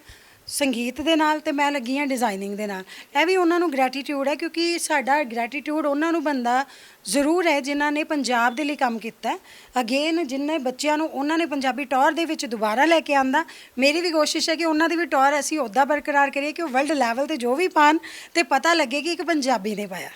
S2: ਸੰਗੀਤ ਦੇ ਨਾਲ ਤੇ ਮੈਂ ਲੱਗੀ ਹਾਂ ਡਿਜ਼ਾਈਨਿੰਗ ਦੇ ਨਾਲ। ਇਹ ਵੀ ਉਹਨਾਂ ਨੂੰ ਗ੍ਰੈਟੀਟਿਊਡ ਹੈ ਕਿਉਂਕਿ ਸਾਡਾ ਗ੍ਰੈਟੀਟਿਊਡ ਉਹਨਾਂ ਨੂੰ ਬੰਦਾ ਜ਼ਰੂਰ ਹੈ ਜਿਨ੍ਹਾਂ ਨੇ ਪੰਜਾਬ ਦੇ ਲਈ ਕੰਮ ਕੀਤਾ। ਅਗੇਨ ਜਿਨ੍ਹਾਂ ਬੱਚਿਆਂ ਨੂੰ ਉਹਨਾਂ ਨੇ ਪੰਜਾਬੀ ਟੌਰ ਦੇ ਵਿੱਚ ਦੁਬਾਰਾ ਲੈ ਕੇ ਆਂਦਾ, ਮੇਰੀ ਵੀ ਕੋਸ਼ਿਸ਼ ਹੈ ਕਿ ਉਹਨਾਂ ਦੀ ਵੀ ਟੌਰ ਅਸੀਂ ਉੱਦਾਂ ਬਰਕਰਾਰ ਕਰੀਏ ਕਿ ਉਹ ਵਰਲਡ ਲੈਵਲ ਤੇ ਜੋ ਵੀ ਪਾਣ ਤੇ ਪਤਾ ਲੱਗੇ ਕਿ ਇੱਕ ਪੰਜਾਬੀ ਨੇ ਪਾਇਆ।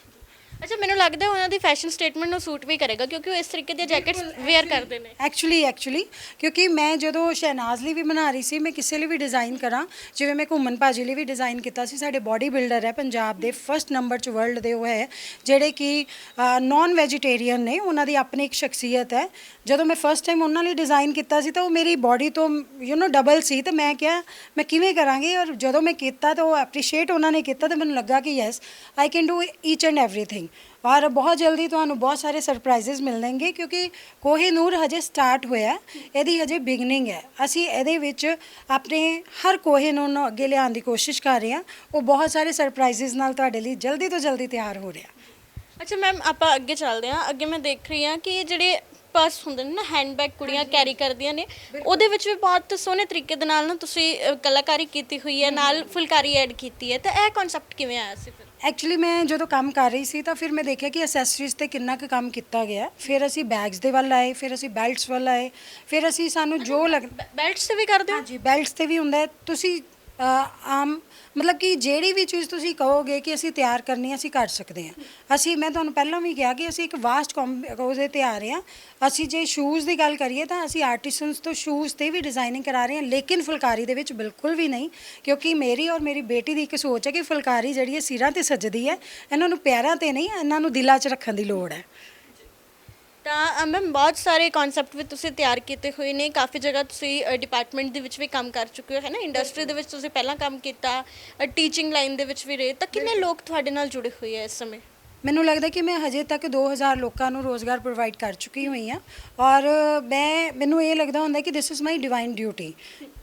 S1: ਅੱਛਾ ਮੈਨੂੰ ਲੱਗਦਾ ਉਹਨਾਂ ਦੀ ਫੈਸ਼ਨ ਸਟੇਟਮੈਂਟ ਨੂੰ ਸੂਟ ਵੀ ਕਰੇਗਾ ਕਿਉਂਕਿ ਉਹ ਇਸ ਤਰੀਕੇ ਦੀਆਂ ਜੈਕਟਸ ਵੇਅਰ ਕਰਦੇ ਨੇ।
S2: ਐਕਚੁਅਲੀ ਐਕਚੁਅਲੀ ਕਿਉਂਕਿ ਮੈਂ ਜਦੋਂ ਸ਼ਹਿਨਾਜ਼ ਲਈ ਵੀ ਬਣਾ ਰਹੀ ਸੀ ਮੈਂ ਕਿਸੇ ਲਈ ਵੀ ਡਿਜ਼ਾਈਨ ਕਰਾਂ ਜਿਵੇਂ ਮੈਂ ਘੁੰਮਣ ਭਾਜੀ ਲਈ ਵੀ ਡਿਜ਼ਾਈਨ ਕੀਤਾ ਸੀ ਸਾਡੇ ਬਾਡੀ ਬਿਲਡਰ ਹੈ ਪੰਜਾਬ ਦੇ ਫਰਸਟ ਨੰਬਰ 'ਚ ਵਰਲਡ ਦੇ ਉਹ ਹੈ ਜਿਹੜੇ ਕਿ ਨਾਨ ਵੈਜੀਟੇਰੀਅਨ ਨੇ ਉਹਨਾਂ ਦੀ ਆਪਣੀ ਇੱਕ ਸ਼ਖਸੀਅਤ ਹੈ। ਜਦੋਂ ਮੈਂ ਫਰਸਟ ਟਾਈਮ ਉਹਨਾਂ ਲਈ ਡਿਜ਼ਾਈਨ ਕੀਤਾ ਸੀ ਤਾਂ ਉਹ ਮੇਰੀ ਬਾਡੀ ਤੋਂ ਯੂ نو ਡਬਲ ਸੀ ਤੇ ਮੈਂ ਕਿਹਾ ਮੈਂ ਕਿਵੇਂ ਕਰਾਂਗੀ? ਔਰ ਜਦੋਂ ਮੈਂ ਕੀਤਾ ਤਾਂ ਉਹ ਐਪਰੀਸ਼ੀਏਟ ਉਹਨਾਂ ਨੇ ਕੀਤਾ ਤਾਂ ਮੈਨੂੰ ਲੱਗਾ ਕਿ yes I can do each and everything ਔਰ ਬਹੁਤ ਜਲਦੀ ਤੁਹਾਨੂੰ ਬਹੁਤ ਸਾਰੇ ਸਰਪ੍ਰਾਈਜ਼ਸ ਮਿਲਣਗੇ ਕਿਉਂਕਿ ਕੋਹੀਨੂਰ ਹਜੇ ਸਟਾਰਟ ਹੋਇਆ ਹੈ। ਇਹਦੀ ਹਜੇ ਬਿਗਨਿੰਗ ਹੈ। ਅਸੀਂ ਇਹਦੇ ਵਿੱਚ ਆਪਣੇ ਹਰ ਕੋਹੀਨੂਰ ਨੂੰ ਅੱਗੇ ਲਿਆਉਣ ਦੀ ਕੋਸ਼ਿਸ਼ ਕਰ ਰਹੇ ਹਾਂ। ਉਹ ਬਹੁਤ ਸਾਰੇ ਸਰਪ੍ਰਾਈਜ਼ਸ ਨਾਲ ਤੁਹਾਡੇ ਲਈ ਜਲਦੀ ਤੋਂ ਜਲਦੀ ਤਿਆਰ ਹੋ ਰਿਹਾ
S1: ਅੱਛਾ ਮੈਮ ਆਪਾਂ ਅੱਗੇ ਚੱਲਦੇ ਹਾਂ। ਅੱਗੇ ਮੈਂ ਦੇਖ ਰਹੀ ਹਾਂ ਕਿ ਇਹ ਜਿਹੜੇ ਪਰਸ ਹੁੰਦੇ ਨੇ ਨਾ ਹੈਂਡਬੈਗ ਕੁੜੀਆਂ ਕੈਰੀ ਕਰਦੀਆਂ ਨੇ ਉਹਦੇ ਵਿੱਚ ਵੀ ਬਹੁਤ ਸੋਹਣੇ ਤਰੀਕੇ ਦੇ ਨਾਲ ਨਾ ਤੁਸੀਂ ਅ, ਕਲਾਕਾਰੀ ਕੀਤੀ ਹੋਈ ਹੈ ਨਾਲ ਫੁਲਕਾਰੀ ਐਡ ਕੀਤੀ ਹੈ। ਤਾਂ ਇਹ ਕਨਸੈਪਟ ਕਿਵੇਂ ਆਇਆ ਸੀ ਫਿਰ?
S2: ਐਕਚੁਅਲੀ ਮੈਂ ਜਦੋਂ ਕੰਮ ਕਰ ਰਹੀ ਸੀ ਤਾਂ ਫਿਰ ਮੈਂ ਦੇਖਿਆ ਕਿ ਅਸੈਸਰੀਜ਼ ਤੇ ਕਿੰਨਾ ਕੁ ਕੰਮ ਕੀਤਾ ਗਿਆ। ਫਿਰ ਅਸੀਂ ਬੈਗਸ ਦੇ ਵੱਲ ਆਏ ਫਿਰ ਅਸੀਂ ਬੈਲਟਸ ਵੱਲ ਆਏ ਫਿਰ ਅਸੀਂ ਸਾਨੂੰ ਜੋ ਲੱਗ
S1: ਬੈਲਟਸ ਤੇ ਵੀ ਕਰਦੇ ਹੋ?
S2: ਹਾਂਜੀ ਬੈਲਟਸ ਤੇ ਵੀ ਹੁੰਦਾ ਹੈ। ਤੁਸੀਂ ਅ, ਆਮ ਮਤਲਬ ਕਿ ਜਿਹੜੀ ਵੀ ਚੀਜ਼ ਤੁਸੀਂ ਕਹੋਗੇ ਕਿ ਅਸੀਂ ਤਿਆਰ ਕਰਨੀ ਹੈ, ਅਸੀਂ ਕਰ ਸਕਦੇ ਹਾਂ ਅਸੀਂ ਮੈਂ ਤੁਹਾਨੂੰ ਪਹਿਲਾਂ ਵੀ ਕਿਹਾ ਕਿ ਅਸੀਂ ਇੱਕ ਵਾਸਟ ਉਹਦੇ ਤੇ ਆ ਰਹੇ ਹਾਂ ਅਸੀਂ ਜੇ ਸ਼ੂਜ਼ ਦੀ ਗੱਲ ਕਰੀਏ ਤਾਂ ਅਸੀਂ ਆਰਟਿਸਨਸ ਤੋਂ ਸ਼ੂਜ਼ ਤੇ ਵੀ ਡਿਜ਼ਾਈਨਿੰਗ ਕਰਾ ਰਹੇ ਹਾਂ ਲੇਕਿਨ ਫੁਲਕਾਰੀ ਦੇ ਵਿੱਚ ਬਿਲਕੁਲ ਵੀ ਨਹੀਂ ਕਿਉਂਕਿ ਮੇਰੀ ਔਰ ਮੇਰੀ ਬੇਟੀ ਦੀ ਇੱਕ ਸੋਚ ਹੈ ਕਿ ਫੁਲਕਾਰੀ ਜਿਹੜੀ ਹੈ ਸਿਰਾਂ ਤੇ ਸੱਜਦੀ ਹੈ ਇਹਨਾਂ ਨੂੰ ਪੈਰਾਂ ਤੇ ਨਹੀਂ ਇਹਨਾਂ ਨੂੰ ਦਿਲਾਂ 'ਚ ਰੱਖਣ ਦੀ ਲੋੜ ਹੈ।
S1: ਤਾਂ ਮੈਮ ਬਹੁਤ ਸਾਰੇ ਕਨਸੈਪਟ ਵੀ ਤੁਸੀਂ ਤਿਆਰ ਕੀਤੇ ਹੋਏ ਨੇ। ਕਾਫੀ ਜਗ੍ਹਾ ਤੁਸੀਂ ਡਿਪਾਰਟਮੈਂਟ ਦੇ ਵਿੱਚ ਵੀ ਕੰਮ ਕਰ ਚੁੱਕੇ ਹੋ ਹੈ ਨਾ? ਇੰਡਸਟਰੀ ਦੇ ਵਿੱਚ ਤੁਸੀਂ ਪਹਿਲਾਂ ਕੰਮ ਕੀਤਾ ਟੀਚਿੰਗ ਲਾਈਨ ਦੇ ਵਿੱਚ ਵੀ ਰਹੇ। ਤਾਂ ਕਿੰਨੇ ਲੋਕ ਤੁਹਾਡੇ ਨਾਲ ਜੁੜੇ ਹੋਏ ਆ ਇਸ ਸਮੇਂ?
S2: ਮੈਨੂੰ ਲੱਗਦਾ ਕਿ ਮੈਂ ਹਜੇ ਤੱਕ 2000 ਲੋਕਾਂ ਨੂੰ ਰੋਜ਼ਗਾਰ ਪ੍ਰੋਵਾਈਡ ਕਰ ਚੁੱਕੀ ਹੋਈ ਹਾਂ। ਔਰ ਮੈਂ ਮੈਨੂੰ ਇਹ ਲੱਗਦਾ ਹੁੰਦਾ ਕਿ this is my divine duty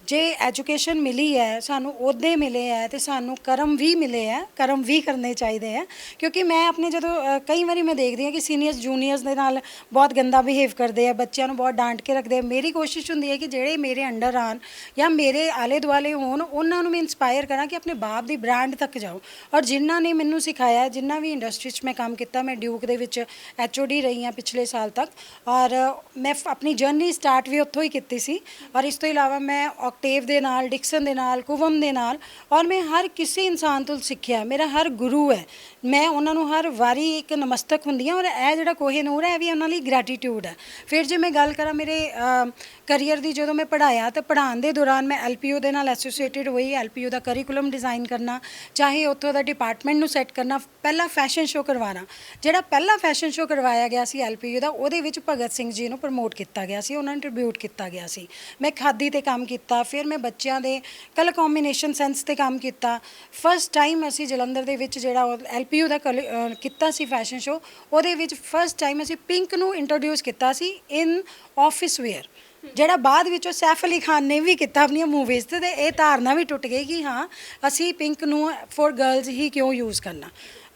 S2: ਜੇ ਐਜੂਕੇਸ਼ਨ ਮਿਲੀ ਹੈ ਸਾਨੂੰ ਅਹੁਦੇ ਮਿਲੇ ਹੈ ਤੇ ਸਾਨੂੰ ਕਰਮ ਵੀ ਮਿਲੇ ਹੈ ਕਰਮ ਵੀ ਕਰਨੇ ਚਾਹੀਦੇ ਹੈ। ਕਿਉਂਕਿ ਮੈਂ ਆਪਣੇ ਜਦੋਂ ਅ, ਕਈ ਵਾਰੀ ਮੈਂ ਦੇਖਦੀ ਹਾਂ ਕਿ ਸੀਨੀਅਰਸ ਜੂਨੀਅਰਸ ਦੇ ਨਾਲ ਬਹੁਤ ਗੰਦਾ ਬਿਹੇਵ ਕਰਦੇ ਆ ਬੱਚਿਆਂ ਨੂੰ ਬਹੁਤ ਡਾਂਟ ਕੇ ਰੱਖਦੇ ਆ ਮੇਰੀ ਕੋਸ਼ਿਸ਼ ਹੁੰਦੀ ਹੈ ਕਿ ਜਿਹੜੇ ਮੇਰੇ ਅੰਡਰ ਆਣ ਜਾਂ ਮੇਰੇ ਆਲੇ ਦੁਆਲੇ ਹੋਣ ਉਹਨਾਂ ਨੂੰ ਮੈਂ ਇਨਸਪਾਇਰ ਕਰਾਂ ਕਿ ਆਪਣੇ ਬਾਪ ਦੀ ਬ੍ਰਾਂਡ ਤੱਕ ਜਾਓ। ਔਰ ਜਿਨ੍ਹਾਂ ਨੇ ਮੈਨੂੰ ਸਿਖਾਇਆ ਜਿਨ੍ਹਾਂ ਵੀ ਇੰਡਸਟਰੀ 'ਚ ਮੈਂ ਕੰਮ ਕੀਤਾ ਮੈਂ ਡਿਊਕ ਦੇ ਵਿੱਚ ਐਚਓਡੀ ਰਹੀ ਹਾਂ ਪਿਛਲੇ ਸਾਲ ਤੱਕ। ਔਰ ਮੈਂ ਫ- ਆਪਣੀ ਜਰਨੀ ਸਟਾਰਟ ਵੀ ਉੱਥੋਂ ਹੀ ਕੀਤੀ ਸੀ। ਔਰ ਇਸ ਤੋਂ ਇਲਾਵਾ ਮੈਂ ਔਕ ਆਕਟੇਵ ਦੇ ਨਾਲ, ਡਿਕਸਨ ਦੇ ਨਾਲ, ਕੁਵਮ ਦੇ ਨਾਲ ਔਰ ਮੈਂ ਹਰ ਕਿਸੇ ਇਨਸਾਨ ਤੋਂ ਸਿੱਖਿਆ ਮੇਰਾ ਹਰ ਗੁਰੂ ਹੈ। ਮੈਂ ਉਹਨਾਂ ਨੂੰ ਹਰ ਵਾਰੀ ਇੱਕ ਨਮਸਤਕ ਹੁੰਦੀ ਹਾਂ ਔਰ ਇਹ ਜਿਹੜਾ ਕੋਹੀਨੂਰ ਹੈ, ਇਹ ਵੀ ਉਹਨਾਂ ਲਈ ਗ੍ਰੈਟੀਟਿਊਡ ਹੈ। ਫਿਰ ਜੇ ਮੈਂ ਗੱਲ ਕਰਾਂ ਮੇਰੇ ਕਰੀਅਰ ਦੀ ਜਦੋਂ ਮੈਂ ਪੜਾਇਆ ਤਾਂ ਪੜ੍ਹਾਉਣ ਦੇ ਦੌਰਾਨ ਮੈਂ ਐਲਪੀਯੂ ਦੇ ਨਾਲ ਐਸੋਸੀਏਟਿਡ ਹੋਈ ਐਲਪੀਯੂ ਦਾ ਕਰਿਕੂਲਮ ਡਿਜ਼ਾਈਨ ਕਰਨਾ, ਚਾਹੇ ਉੱਥੋਂ ਦਾ ਡਿਪਾਰਟਮੈਂਟ ਨੂੰ ਸੈੱਟ ਕਰਨਾ, ਪਹਿਲਾ ਫੈਸ਼ਨ ਸ਼ੋਅ ਕਰਵਾਉਣਾ। ਜਿਹੜਾ ਪਹਿਲਾ ਫੈਸ਼ਨ ਸ਼ੋਅ ਕਰਵਾਇਆ ਗਿਆ ਸੀ ਐਲਪੀਯੂ ਦਾ, ਉਹਦੇ ਵਿੱਚ ਭਗਤ ਸਿੰਘ ਜੀ ਨੂੰ ਪ੍ਰਮੋਟ ਕੀਤਾ ਗਿਆ ਸੀ, ਉਹਨਾਂ ਨੂੰ ਟ੍ਰਿਬਿਊਟ ਕੀਤਾ ਗਿਆ ਸੀ। ਮੈਂ ਖਾਦੀ ਤੇ ਕੰਮ ਕੀਤਾ, ਫਿਰ ਮੈਂ ਬੱਚਿਆਂ ਦੇ ਕਲਰ ਕੰਬੀਨੇਸ਼ਨ ਸੈਂਸ ਤੇ ਕੰਮ ਕੀਤਾ। ਫਸਟ ਟਾਈਮ ਅਸੀਂ ਜਲੰਧਰ ਦੇ ਵਿੱਚ ਜਿਹੜਾ ਐਲਪੀਯੂ ਦਾ colour, ਅਹ, ਕੀਤਾ ਸੀ ਫੈਸ਼ਨ ਸ਼ੋਅ ਉਹਦੇ ਵਿੱਚ ਫਸਟ ਟਾਈਮ ਅਸੀਂ ਪਿੰਕ ਨੂੰ ਇੰਟਰੋਡਿਊਸ ਕੀਤਾ ਸੀ ਇਨ ਆਫਿਸ ਵੇਅਰ ਜਿਹੜਾ ਬਾਅਦ ਵਿੱਚ ਉਹ ਸੈਫ ਅਲੀ ਖਾਨ ਨੇ ਵੀ ਕੀਤਾ ਆਪਣੀਆਂ ਮੂਵੀਜ਼ ਤੇ ਤੇ ਇਹ ਧਾਰਨਾ ਵੀ ਟੁੱਟ ਗਈ ਕਿ ਹਾਂ ਅਸੀਂ ਪਿੰਕ ਨੂੰ ਫॉर ਗਰਲਸ ਹੀ ਕਿਉਂ ਯੂਜ਼ ਕਰਨਾ।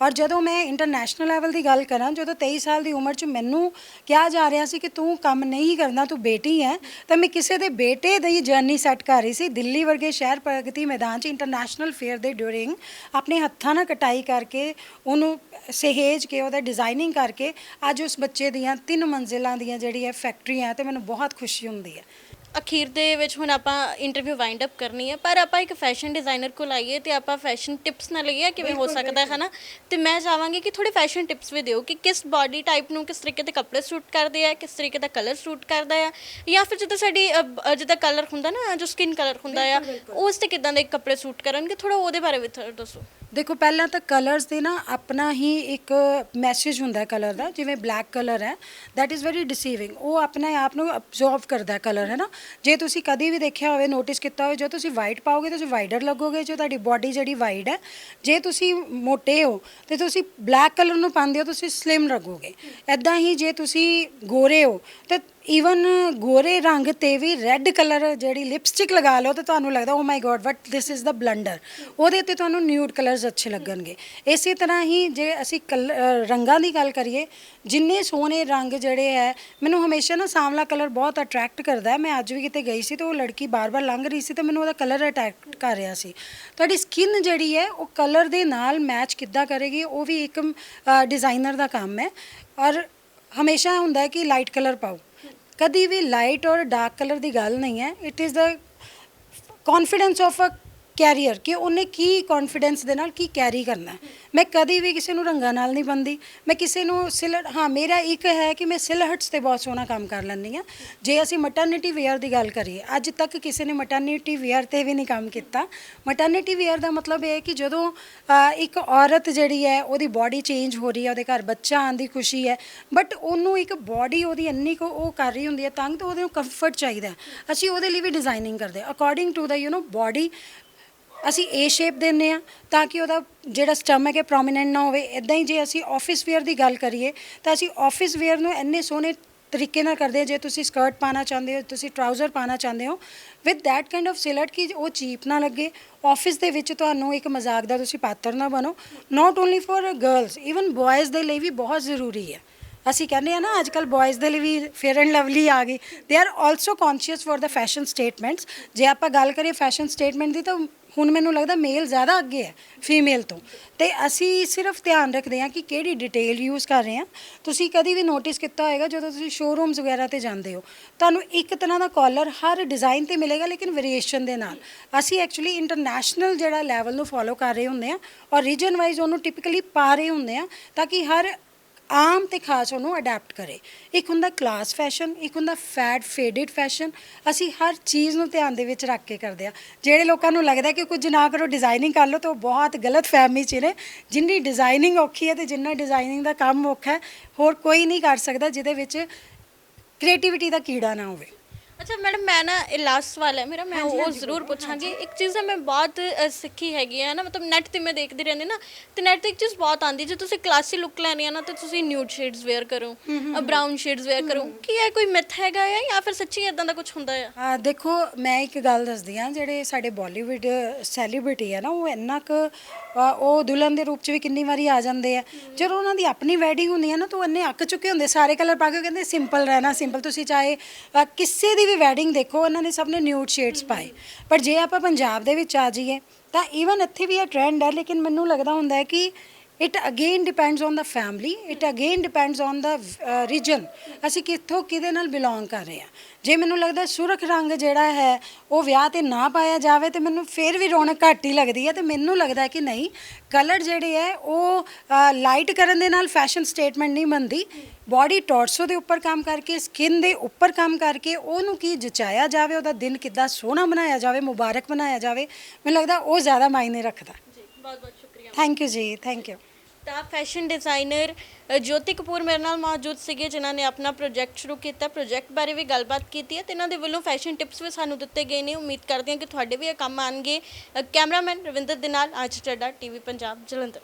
S2: ਔਰ ਜਦੋਂ ਮੈਂ ਇੰਟਰਨੈਸ਼ਨਲ ਲੈਵਲ ਦੀ ਗੱਲ ਕਰਾਂ, ਜਦੋਂ 23 ਸਾਲ ਦੀ ਉਮਰ 'ਚ ਮੈਨੂੰ ਕਿਹਾ ਜਾ ਰਿਹਾ ਸੀ ਕਿ ਤੂੰ ਕੰਮ ਨਹੀਂ ਕਰਨਾ, ਤੂੰ ਬੇਟੀ ਹੈ, ਤਾਂ ਮੈਂ ਕਿਸੇ ਦੇ ਬੇਟੇ ਦੀ ਜਰਨੀ ਸੈੱਟ ਕਰ ਰਹੀ ਸੀ। ਦਿੱਲੀ ਵਰਗੇ ਸ਼ਹਿਰ ਪ੍ਰਗਤੀ ਮੈਦਾਨ 'ਚ ਇੰਟਰਨੈਸ਼ਨਲ ਫੇਅਰ ਦੇ ਡਿਊਰਿੰਗ ਆਪਣੇ ਹੱਥਾਂ ਨਾਲ ਕਟਾਈ ਕਰਕੇ, ਉਹਨੂੰ ਸਹੇਜ ਕੇ, ਉਹਦਾ ਡਿਜ਼ਾਈਨਿੰਗ ਕਰਕੇ, ਅੱਜ ਉਸ ਬੱਚੇ ਦੀਆਂ ਤਿੰਨ ਮੰਜ਼ਿਲਾਂ ਦੀਆਂ ਜਿਹੜੀ ਹੈ ਫੈਕਟਰੀਆਂ ਹੈ ਤੇ ਮੈਨੂੰ ਬਹੁਤ ਖੁਸ਼ੀ ਹੁੰਦੀ ਹੈ।
S1: ਅਖੀਰ ਦੇ ਵਿੱਚ ਹੁਣ ਆਪਾਂ ਇੰਟਰਵਿਊ ਵਾਈਂਡ ਅਪ ਕਰਨੀ ਹੈ ਪਰ ਆਪਾਂ ਇੱਕ ਫੈਸ਼ਨ ਡਿਜ਼ਾਈਨਰ ਕੋਲ ਆਈਏ ਤੇ ਆਪਾਂ ਫੈਸ਼ਨ ਟਿਪਸ ਨਾ ਲਈਏ ਕਿਵੇਂ ਹੋ ਸਕਦਾ ਹੈ ਹਨਾ? ਤੇ ਮੈਂ ਚਾਹਾਂਗੀ ਕਿ ਥੋੜੇ ਫੈਸ਼ਨ ਟਿਪਸ ਵੀ ਦਿਓ ਕਿ ਕਿਸ ਬਾਡੀ ਟਾਈਪ ਨੂੰ ਕਿਸ ਤਰੀਕੇ ਦੇ ਕੱਪੜੇ ਸੂਟ ਕਰਦੇ ਆ ਕਿਸ ਤਰੀਕੇ ਦਾ ਕਲਰ ਸੂਟ ਕਰਦਾ ਆ ਜਾਂ ਫਿਰ ਜਿੱਦਾਂ ਸਾਡੀ ਜਿੱਦਾਂ ਕਲਰ ਹੁੰਦਾ ਨਾ ਜੋ ਸਕਿਨ ਕਲਰ ਹੁੰਦਾ ਆ ਉਸ ਤੇ ਕਿਦਾਂ ਦੇ ਕੱਪੜੇ ਸੂਟ ਕਰਨਗੇ ਥੋੜਾ ਉਹਦੇ ਬਾਰੇ ਵੀ ਥੋੜ੍ਹਾ ਦੱਸੋ।
S2: ਦੇਖੋ, ਪਹਿਲਾਂ ਤਾਂ ਕਲਰਸ ਦੇ ਨਾ ਆਪਣਾ ਹੀ ਇੱਕ ਮੈਸੇਜ ਹੁੰਦਾ ਕਲਰ ਦਾ, ਜਿਵੇਂ ਬਲੈਕ ਕਲਰ ਹੈ, that ਇਜ਼ ਵੈਰੀ ਡਿਸੀਵਿੰਗ ਉਹ ਆਪਣੇ ਆਪ ਨੂੰ ਅਬਜ਼ਰਵ ਕਰਦਾ ਕਲਰ ਹੈ ਨਾ? ਜੇ ਤੁਸੀਂ ਕਦੀ ਵੀ ਦੇਖਿਆ ਹੋਵੇ ਨੋਟਿਸ ਕੀਤਾ ਹੋਵੇ, ਜੋ ਤੁਸੀਂ ਵਾਈਟ ਪਾਓਗੇ, ਤੁਸੀਂ ਵਾਈਡਰ ਲੱਗੋਗੇ, ਜੋ ਤੁਹਾਡੀ ਬਾਡੀ ਜਿਹੜੀ ਵਾਈਡ ਹੈ, ਜੇ ਤੁਸੀਂ ਮੋਟੇ ਹੋ, ਤੇ ਤੁਸੀਂ ਬਲੈਕ ਕਲਰ ਨੂੰ ਪਾਉਂਦੇ ਹੋ, ਤੁਸੀਂ ਸਲਿਮ ਲੱਗੋਗੇ। ਐਦਾਂ ਹੀ ਜੇ ਤੁਸੀਂ ਗੋਰੇ ਹੋ, ਤੇ ਈਵਨ ਗੋਰੇ ਰੰਗ ਤੇ ਵੀ ਰੈੱਡ ਕਲਰ ਜਿਹੜੀ ਲਿਪਸਟਿਕ ਲਗਾ ਲਓ ਤੇ ਤੁਹਾਨੂੰ ਲੱਗਦਾ ਓ my God what this is the blunder ਉਹਦੇ ਤੇ ਤੁਹਾਨੂੰ ਨਿਊਡ ਕਲਰਸ ਅੱਛੇ ਲੱਗਣਗੇ। ਇਸੇ ਤਰ੍ਹਾਂ ਹੀ ਜੇ ਅਸੀਂ ਕਲ- ਰੰਗਾਂ ਦੀ ਗੱਲ ਕਰੀਏ, ਜਿੰਨੇ ਸੋਹਣੇ ਰੰਗ ਜਿਹੜੇ ਹੈ ਮੈਨੂੰ ਹਮੇਸ਼ਾ ਨਾ ਸਾਂਵਲਾ ਕਲਰ ਬਹੁਤ ਅਟਰੈਕਟ ਕਰਦਾ ਹੈ ਮੈਂ ਅੱਜ ਵੀ ਕਿਤੇ ਗਈ ਸੀ ਤੇ ਉਹ ਲੜਕੀ ਬਾਰ-ਬਾਰ ਲੰਘ ਰਹੀ ਸੀ ਤੇ ਮੈਨੂੰ ਉਹਦਾ ਕਲਰ ਅਟਰੈਕਟ ਕਰ ਰਿਹਾ ਸੀ। ਤੁਹਾਡੀ ਸਕਿਨ ਜਿਹੜੀ ਹੈ ਉਹ ਕਲਰ ਦੇ ਨਾਲ ਮੈਚ ਕਿੱਦਾਂ ਕਰੇਗੀ, ਉਹ ਵੀ ਇੱਕ ਡਿਜ਼ਾਈਨਰ ਦਾ ਕੰਮ ਹੈ ਔਰ ਹਮੇਸ਼ਾ ਹੁੰਦਾ ਹੈ ਕਿ ਲਾਈਟ ਕਲਰ ਪਾਓ। ਕਦੀ ਵੀ ਲਾਈਟ ਔਰ ਡਾਰਕ ਕਲਰ ਦੀ ਗੱਲ ਨਹੀਂ ਹੈ। It is the confidence of a carrier ਕਿ ਉਹਨੇ ਕੀ ਕੌਨਫੀਡੈਂਸ ਦੇ ਨਾਲ ਕੀ ਕੈਰੀ ਕਰਨਾ ਮੈਂ ਕਦੀ ਵੀ ਕਿਸੇ ਨੂੰ ਰੰਗਾਂ ਨਾਲ ਨਹੀਂ ਬੰਦੀ ਮੈਂ ਕਿਸੇ ਨੂੰ ਸਿਲਟ ਹਾਂ, ਮੇਰਾ ਇੱਕ ਹੈ ਕਿ ਮੈਂ ਸਿਲਹਟਸ ਤੇ ਬਹੁਤ ਸੋਹਣਾ ਕੰਮ ਕਰ ਲੈਂਦੀ ਹਾਂ। ਜੇ ਅਸੀਂ ਮਟਰਨਿਟੀ ਵੇਅਰ ਦੀ ਗੱਲ ਕਰੀਏ, ਅੱਜ ਤੱਕ ਕਿਸੇ ਨੇ ਮਟਰਨਿਟੀ ਵੇਅਰ ਤੇ ਵੀ ਨਹੀਂ ਕੰਮ ਕੀਤਾ। ਮਟਰਨਿਟੀ ਵੇਅਰ ਦਾ ਮਤਲਬ ਇਹ ਹੈ ਕਿ ਜਦੋਂ ਇੱਕ ਔਰਤ ਜਿਹੜੀ ਹੈ, ਉਹਦੀ ਬਾਡੀ ਚੇਂਜ ਹੋ ਰਹੀ ਹੈ, ਉਹਦੇ ਘਰ ਬੱਚਾ ਆਉਣ ਦੀ ਖੁਸ਼ੀ ਹੈ ਬਟ ਉਹਨੂੰ ਇੱਕ ਬਾਡੀ ਉਹਦੀ ਇੰਨੀ ਕੁ ਉਹ ਕਰ ਰਹੀ ਹੁੰਦੀ ਹੈ ਤੰਗ ਤਾਂ ਉਹਦੇ ਨੂੰ ਕੰਫਰਟ ਚਾਹੀਦਾ ਅਸੀਂ ਉਹਦੇ ਲਈ ਵੀ ਡਿਜ਼ਾਈਨਿੰਗ ਕਰਦੇ according to the you know body ਅਸੀਂ ਏ ਸ਼ੇਪ ਦਿੰਨੇ ਆ ਤਾਂ ਕਿ ਉਹਦਾ ਜਿਹੜਾ ਸਟਮਕ ਹੈ ਪ੍ਰੋਮਿਨੈਂਟ ਨਾ ਹੋਵੇ। ਇਦਾਂ ਹੀ ਜੇ ਅਸੀਂ ਆਫਿਸ ਵੇਅਰ ਦੀ ਗੱਲ ਕਰੀਏ, ਤਾਂ ਅਸੀਂ ਆਫਿਸ ਵੇਅਰ ਨੂੰ ਇੰਨੇ ਸੋਹਣੇ ਤਰੀਕੇ ਨਾਲ ਕਰਦੇ ਆ ਜੇ ਤੁਸੀਂ ਸਕਰਟ ਪਾਣਾ ਚਾਹੁੰਦੇ ਹੋ, ਤੁਸੀਂ ਟਰਾਊਜ਼ਰ ਪਾਣਾ ਚਾਹੁੰਦੇ ਹੋ with that kind of silt ਕਿ ਉਹ ਚੀਪ ਨਾ ਲੱਗੇ। ਆਫਿਸ ਦੇ ਵਿੱਚ ਤੁਹਾਨੂੰ ਇੱਕ ਮਜ਼ਾਕ ਦਾ ਤੁਸੀਂ ਪਾਤਰ ਨਾ ਬਣੋ। Not only for girls even boys ਦੇ ਲਈ ਵੀ ਬਹੁਤ ਜ਼ਰੂਰੀ ਹੈ। ਅਸੀਂ ਕਹਿੰਦੇ ਆ ਨਾ ਅੱਜ ਕੱਲ ਬॉयਜ਼ ਦੇ ਲਈ ਵੀ ਫੇਅਰ ਐਂਡ ਲਵਲੀ ਆ ਗਈ। They are also conscious for the fashion statements ਜੇ ਆਪਾਂ ਗੱਲ ਕਰੀਏ ਫੈਸ਼ਨ ਸਟੇਟਮੈਂਟ ਦੀ ਤਾਂ ਹੁਣ ਮੈਨੂੰ ਲੱਗਦਾ ਮੇਲ ਜ਼ਿਆਦਾ ਅੱਗੇ ਹੈ ਫੀਮੇਲ ਤੋਂ। ਤੇ ਅਸੀਂ ਸਿਰਫ ਧਿਆਨ ਰੱਖਦੇ ਹਾਂ ਕਿ ਕਿਹੜੀ ਡਿਟੇਲ ਯੂਜ਼ ਕਰ ਰਹੇ ਹਾਂ। ਤੁਸੀਂ ਕਦੀ ਵੀ ਨੋਟਿਸ ਕੀਤਾ ਹੋਏਗਾ, ਜਦੋਂ ਤੁਸੀਂ ਸ਼ੋਰੂਮਸ ਵਗੈਰਾ ਤੇ ਜਾਂਦੇ ਹੋ, ਤੁਹਾਨੂੰ ਇੱਕ ਤਰ੍ਹਾਂ ਦਾ ਕਾਲਰ ਹਰ ਡਿਜ਼ਾਈਨ ਤੇ ਮਿਲੇਗਾ, ਲੇਕਿਨ ਵੇਰੀਏਸ਼ਨ ਦੇ ਨਾਲ। ਅਸੀਂ ਐਕਚੁਅਲੀ ਇੰਟਰਨੈਸ਼ਨਲ ਜਿਹੜਾ ਲੈਵਲ ਨੂੰ ਫੋਲੋ ਕਰ ਰਹੇ ਹੁੰਦੇ ਆ ਔਰ ਰੀਜਨ ਵਾਈਜ਼ ਉਹਨੂੰ ਟਿਪੀਕਲੀ ਪਾ ਰਹੇ ਹੁੰਦੇ ਆ ਤਾਂ ਕਿ ਹਰ ਆਮ ਤੇ ਖਾਸ ਉਹਨੂੰ ਅਡਾਪਟ ਕਰੇ। ਇੱਕ ਹੁੰਦਾ ਕਲਾਸ ਫੈਸ਼ਨ ਇੱਕ ਹੁੰਦਾ ਫੈਡ ਫੇਡਡ ਫੈਸ਼ਨ ਅਸੀਂ ਹਰ ਚੀਜ਼ ਨੂੰ ਧਿਆਨ ਦੇ ਵਿੱਚ ਰੱਖ ਕੇ ਕਰਦੇ ਆ ਜਿਹੜੇ ਲੋਕਾਂ ਨੂੰ ਲੱਗਦਾ ਕਿ ਕੁਝ ਨਾ ਕਰੋ ਡਿਜ਼ਾਈਨਿੰਗ ਕਰ ਲਓ ਤਾਂ ਉਹ ਬਹੁਤ ਗਲਤ ਫਹਿਮੀ ਚ ਨੇ। ਜਿੰਨੀ ਡਿਜ਼ਾਈਨਿੰਗ ਔਖੀ ਹੈ ਤੇ ਜਿੰਨਾ ਡਿਜ਼ਾਈਨਿੰਗ ਦਾ ਕੰਮ ਔਖਾ ਹੈ, ਹੋਰ ਕੋਈ ਨਹੀਂ ਕਰ ਸਕਦਾ ਜਿਹਦੇ ਵਿੱਚ ਕ੍ਰੀਏਟੀਵਿਟੀ ਦਾ ਕੀੜਾ ਨਾ ਹੋਵੇ।
S1: ਅੱਛਾ ਮੈਡਮ ਮੈਂ ਨਾ ਇਹ ਲਾਸਟ ਸਵਾਲ ਹੈ। ਮੇਰਾ ਮੈਂ ਉਹ ਜ਼ਰੂਰ ਪੁੱਛਾਂਗੀ। ਇੱਕ ਚੀਜ਼ ਹੈ ਮੈਂ ਬਹੁਤ ਅ, ਸਿੱਖੀ ਹੈਗੀ ਹੈ ਨਾ ਮਤਲਬ ਨੈਟ ਤੇ ਮੈਂ ਦੇਖਦੀ ਰਹਿੰਦੀ ਨਾ ਤੇ ਨੈਟ ਤੇ ਇੱਕ ਚੀਜ਼ ਬਹੁਤ ਆਂਦੀ ਜੇ ਤੁਸੀਂ ਕਲਾਸੀ ਲੁੱਕ ਲੈਣੀ ਹੈ ਨਾ ਤੇ ਤੁਸੀਂ ਨਿਊਡ ਸ਼ੇਡਸ ਵੇਅਰ ਕਰੋ ਬ੍ਰਾਊਨ ਸ਼ੇਡਸ ਵੇਅਰ ਕਰੋ। ਕੀ ਇਹ ਕੋਈ ਮਿਥ ਹੈਗਾ ਹੈ ਜਾਂ ਫਿਰ ਸੱਚੀ ਇਦਾਂ ਦਾ ਕੁਝ ਹੁੰਦਾ ਹੈ
S2: ਆ ਦੇਖੋ ਮੈਂ ਇੱਕ ਗੱਲ ਦੱਸਦੀ ਆ ਜਿਹੜੇ ਸਾਡੇ ਬਾਲੀਵੁੱਡ ਸੈਲੀਬ੍ਰਿਟੀ ਆ ਨਾ ਉਹ ਇੰਨਾ ਕੁ ਉਹ ਦੁਲਹਨ ਦੇ ਰੂਪ ਚ ਵੀ ਕਿੰਨੀ ਵਾਰੀ ਆ ਜਾਂਦੇ ਆ। ਜਦੋਂ ਉਹਨਾਂ ਦੀ ਆਪਣੀ ਵੈਡਿੰਗ ਹੁੰਦੀ ਹੈ ਨਾ ਤਾਂ ਉਹ ਇੰਨੇ ਅੱਕ ਚੁੱਕੇ ਹੁੰਦੇ ਸਾਰੇ ਕਲਰ ਪਾ ਕੇ ਕਹਿੰਦੇ ਸਿੰਪਲ ਰਹਿਣਾ ਸਿੰਪਲ ਤੁਸੀਂ ਚਾਹੇ ਅ, ਕਿਸੇ ਦੀ ਵੀ ਵੈਡਿੰਗ ਦੇਖੋ ਉਹਨਾਂ ਨੇ ਸਭ ਨੇ ਨਿਊਡ ਸ਼ੇਡਸ ਪਾਏ। ਪਰ ਜੇ ਆਪਾਂ ਪੰਜਾਬ ਦੇ ਵਿੱਚ ਆ ਜਾਈਏ ਤਾਂ ਈਵਨ ਇੱਥੇ ਵੀ ਇਹ ਟ੍ਰੈਂਡ ਹੈ ਲੇਕਿਨ ਮੈਨੂੰ ਲੱਗਦਾ ਹੁੰਦਾ ਹੈ ਕਿ it again depends on the family it again depends on the region ਅਸੀਂ ਕਿੱਥੋਂ ਕਿਹਦੇ ਨਾਲ ਬਿਲੋਂਗ ਕਰ ਰਹੇ ਹਾਂ। ਜੇ ਮੈਨੂੰ ਲੱਗਦਾ ਸੁਰਖ ਰੰਗ ਜਿਹੜਾ ਹੈ, ਉਹ ਵਿਆਹ ਤੇ ਨਾ ਪਾਇਆ ਜਾਵੇ ਤੇ ਮੈਨੂੰ ਫਿਰ ਵੀ ਰੌਣਕ ਘੱਟ ਹੀ ਲੱਗਦੀ ਹੈ ਤੇ ਮੈਨੂੰ ਲੱਗਦਾ ਕਿ ਨਹੀਂ ਕਲਰ ਜਿਹੜੇ ਹੈ, ਉਹ ਲਾਈਟ ਕਰਨ ਦੇ ਨਾਲ ਫੈਸ਼ਨ ਸਟੇਟਮੈਂਟ ਨਹੀਂ ਬਣਦੀ। ਬਾਡੀ ਟੋਰਸੋ ਦੇ ਉੱਪਰ ਕੰਮ ਕਰਕੇ ਸਕਿਨ ਦੇ ਉੱਪਰ ਕੰਮ ਕਰਕੇ, ਉਹਨੂੰ ਕੀ ਜਚਾਇਆ ਜਾਵੇ, ਉਹਦਾ ਦਿਨ ਕਿੱਦਾਂ ਸੋਹਣਾ ਬਣਾਇਆ ਜਾਵੇ, ਮੁਬਾਰਕ ਬਣਾਇਆ ਜਾਵੇ, ਮੈਨੂੰ ਲੱਗਦਾ ਉਹ ਜ਼ਿਆਦਾ ਮਾਇਨੇ ਰੱਖਦਾ।
S1: ਜੀ ਬਹੁਤ ਬਹੁਤ
S2: ਥੈਂਕ ਯੂ ਜੀ ਥੈਂਕ ਯੂ
S1: ਤਾਂ ਫੈਸ਼ਨ ਡਿਜ਼ਾਈਨਰ ਜੋਤੀ ਕਪੂਰ ਮੇਰੇ ਨਾਲ ਮੌਜੂਦ ਸੀਗੇ, ਜਿਨ੍ਹਾਂ ਨੇ ਆਪਣਾ ਪ੍ਰੋਜੈਕਟ ਸ਼ੁਰੂ ਕੀਤਾ। ਪ੍ਰੋਜੈਕਟ ਬਾਰੇ ਵੀ ਗੱਲਬਾਤ ਕੀਤੀ ਹੈ ਤੇ ਇਹਨਾਂ ਦੇ ਵੱਲੋਂ ਫੈਸ਼ਨ ਟਿਪਸ ਵੀ ਸਾਨੂੰ ਦਿੱਤੇ ਗਏ ਨੇ। ਉਮੀਦ ਕਰਦੇ ਹਾਂ ਕਿ ਤੁਹਾਡੇ ਵੀ ਇਹ ਕੰਮ ਆਣਗੇ ਕੈਮਰਾਮੈਨ ਰਵਿੰਦਰ ਦੇ ਨਾਲ ਅੱਜ ਟੱਡਾ ਟੀਵੀ ਪੰਜਾਬ ਜਲੰਧਰ।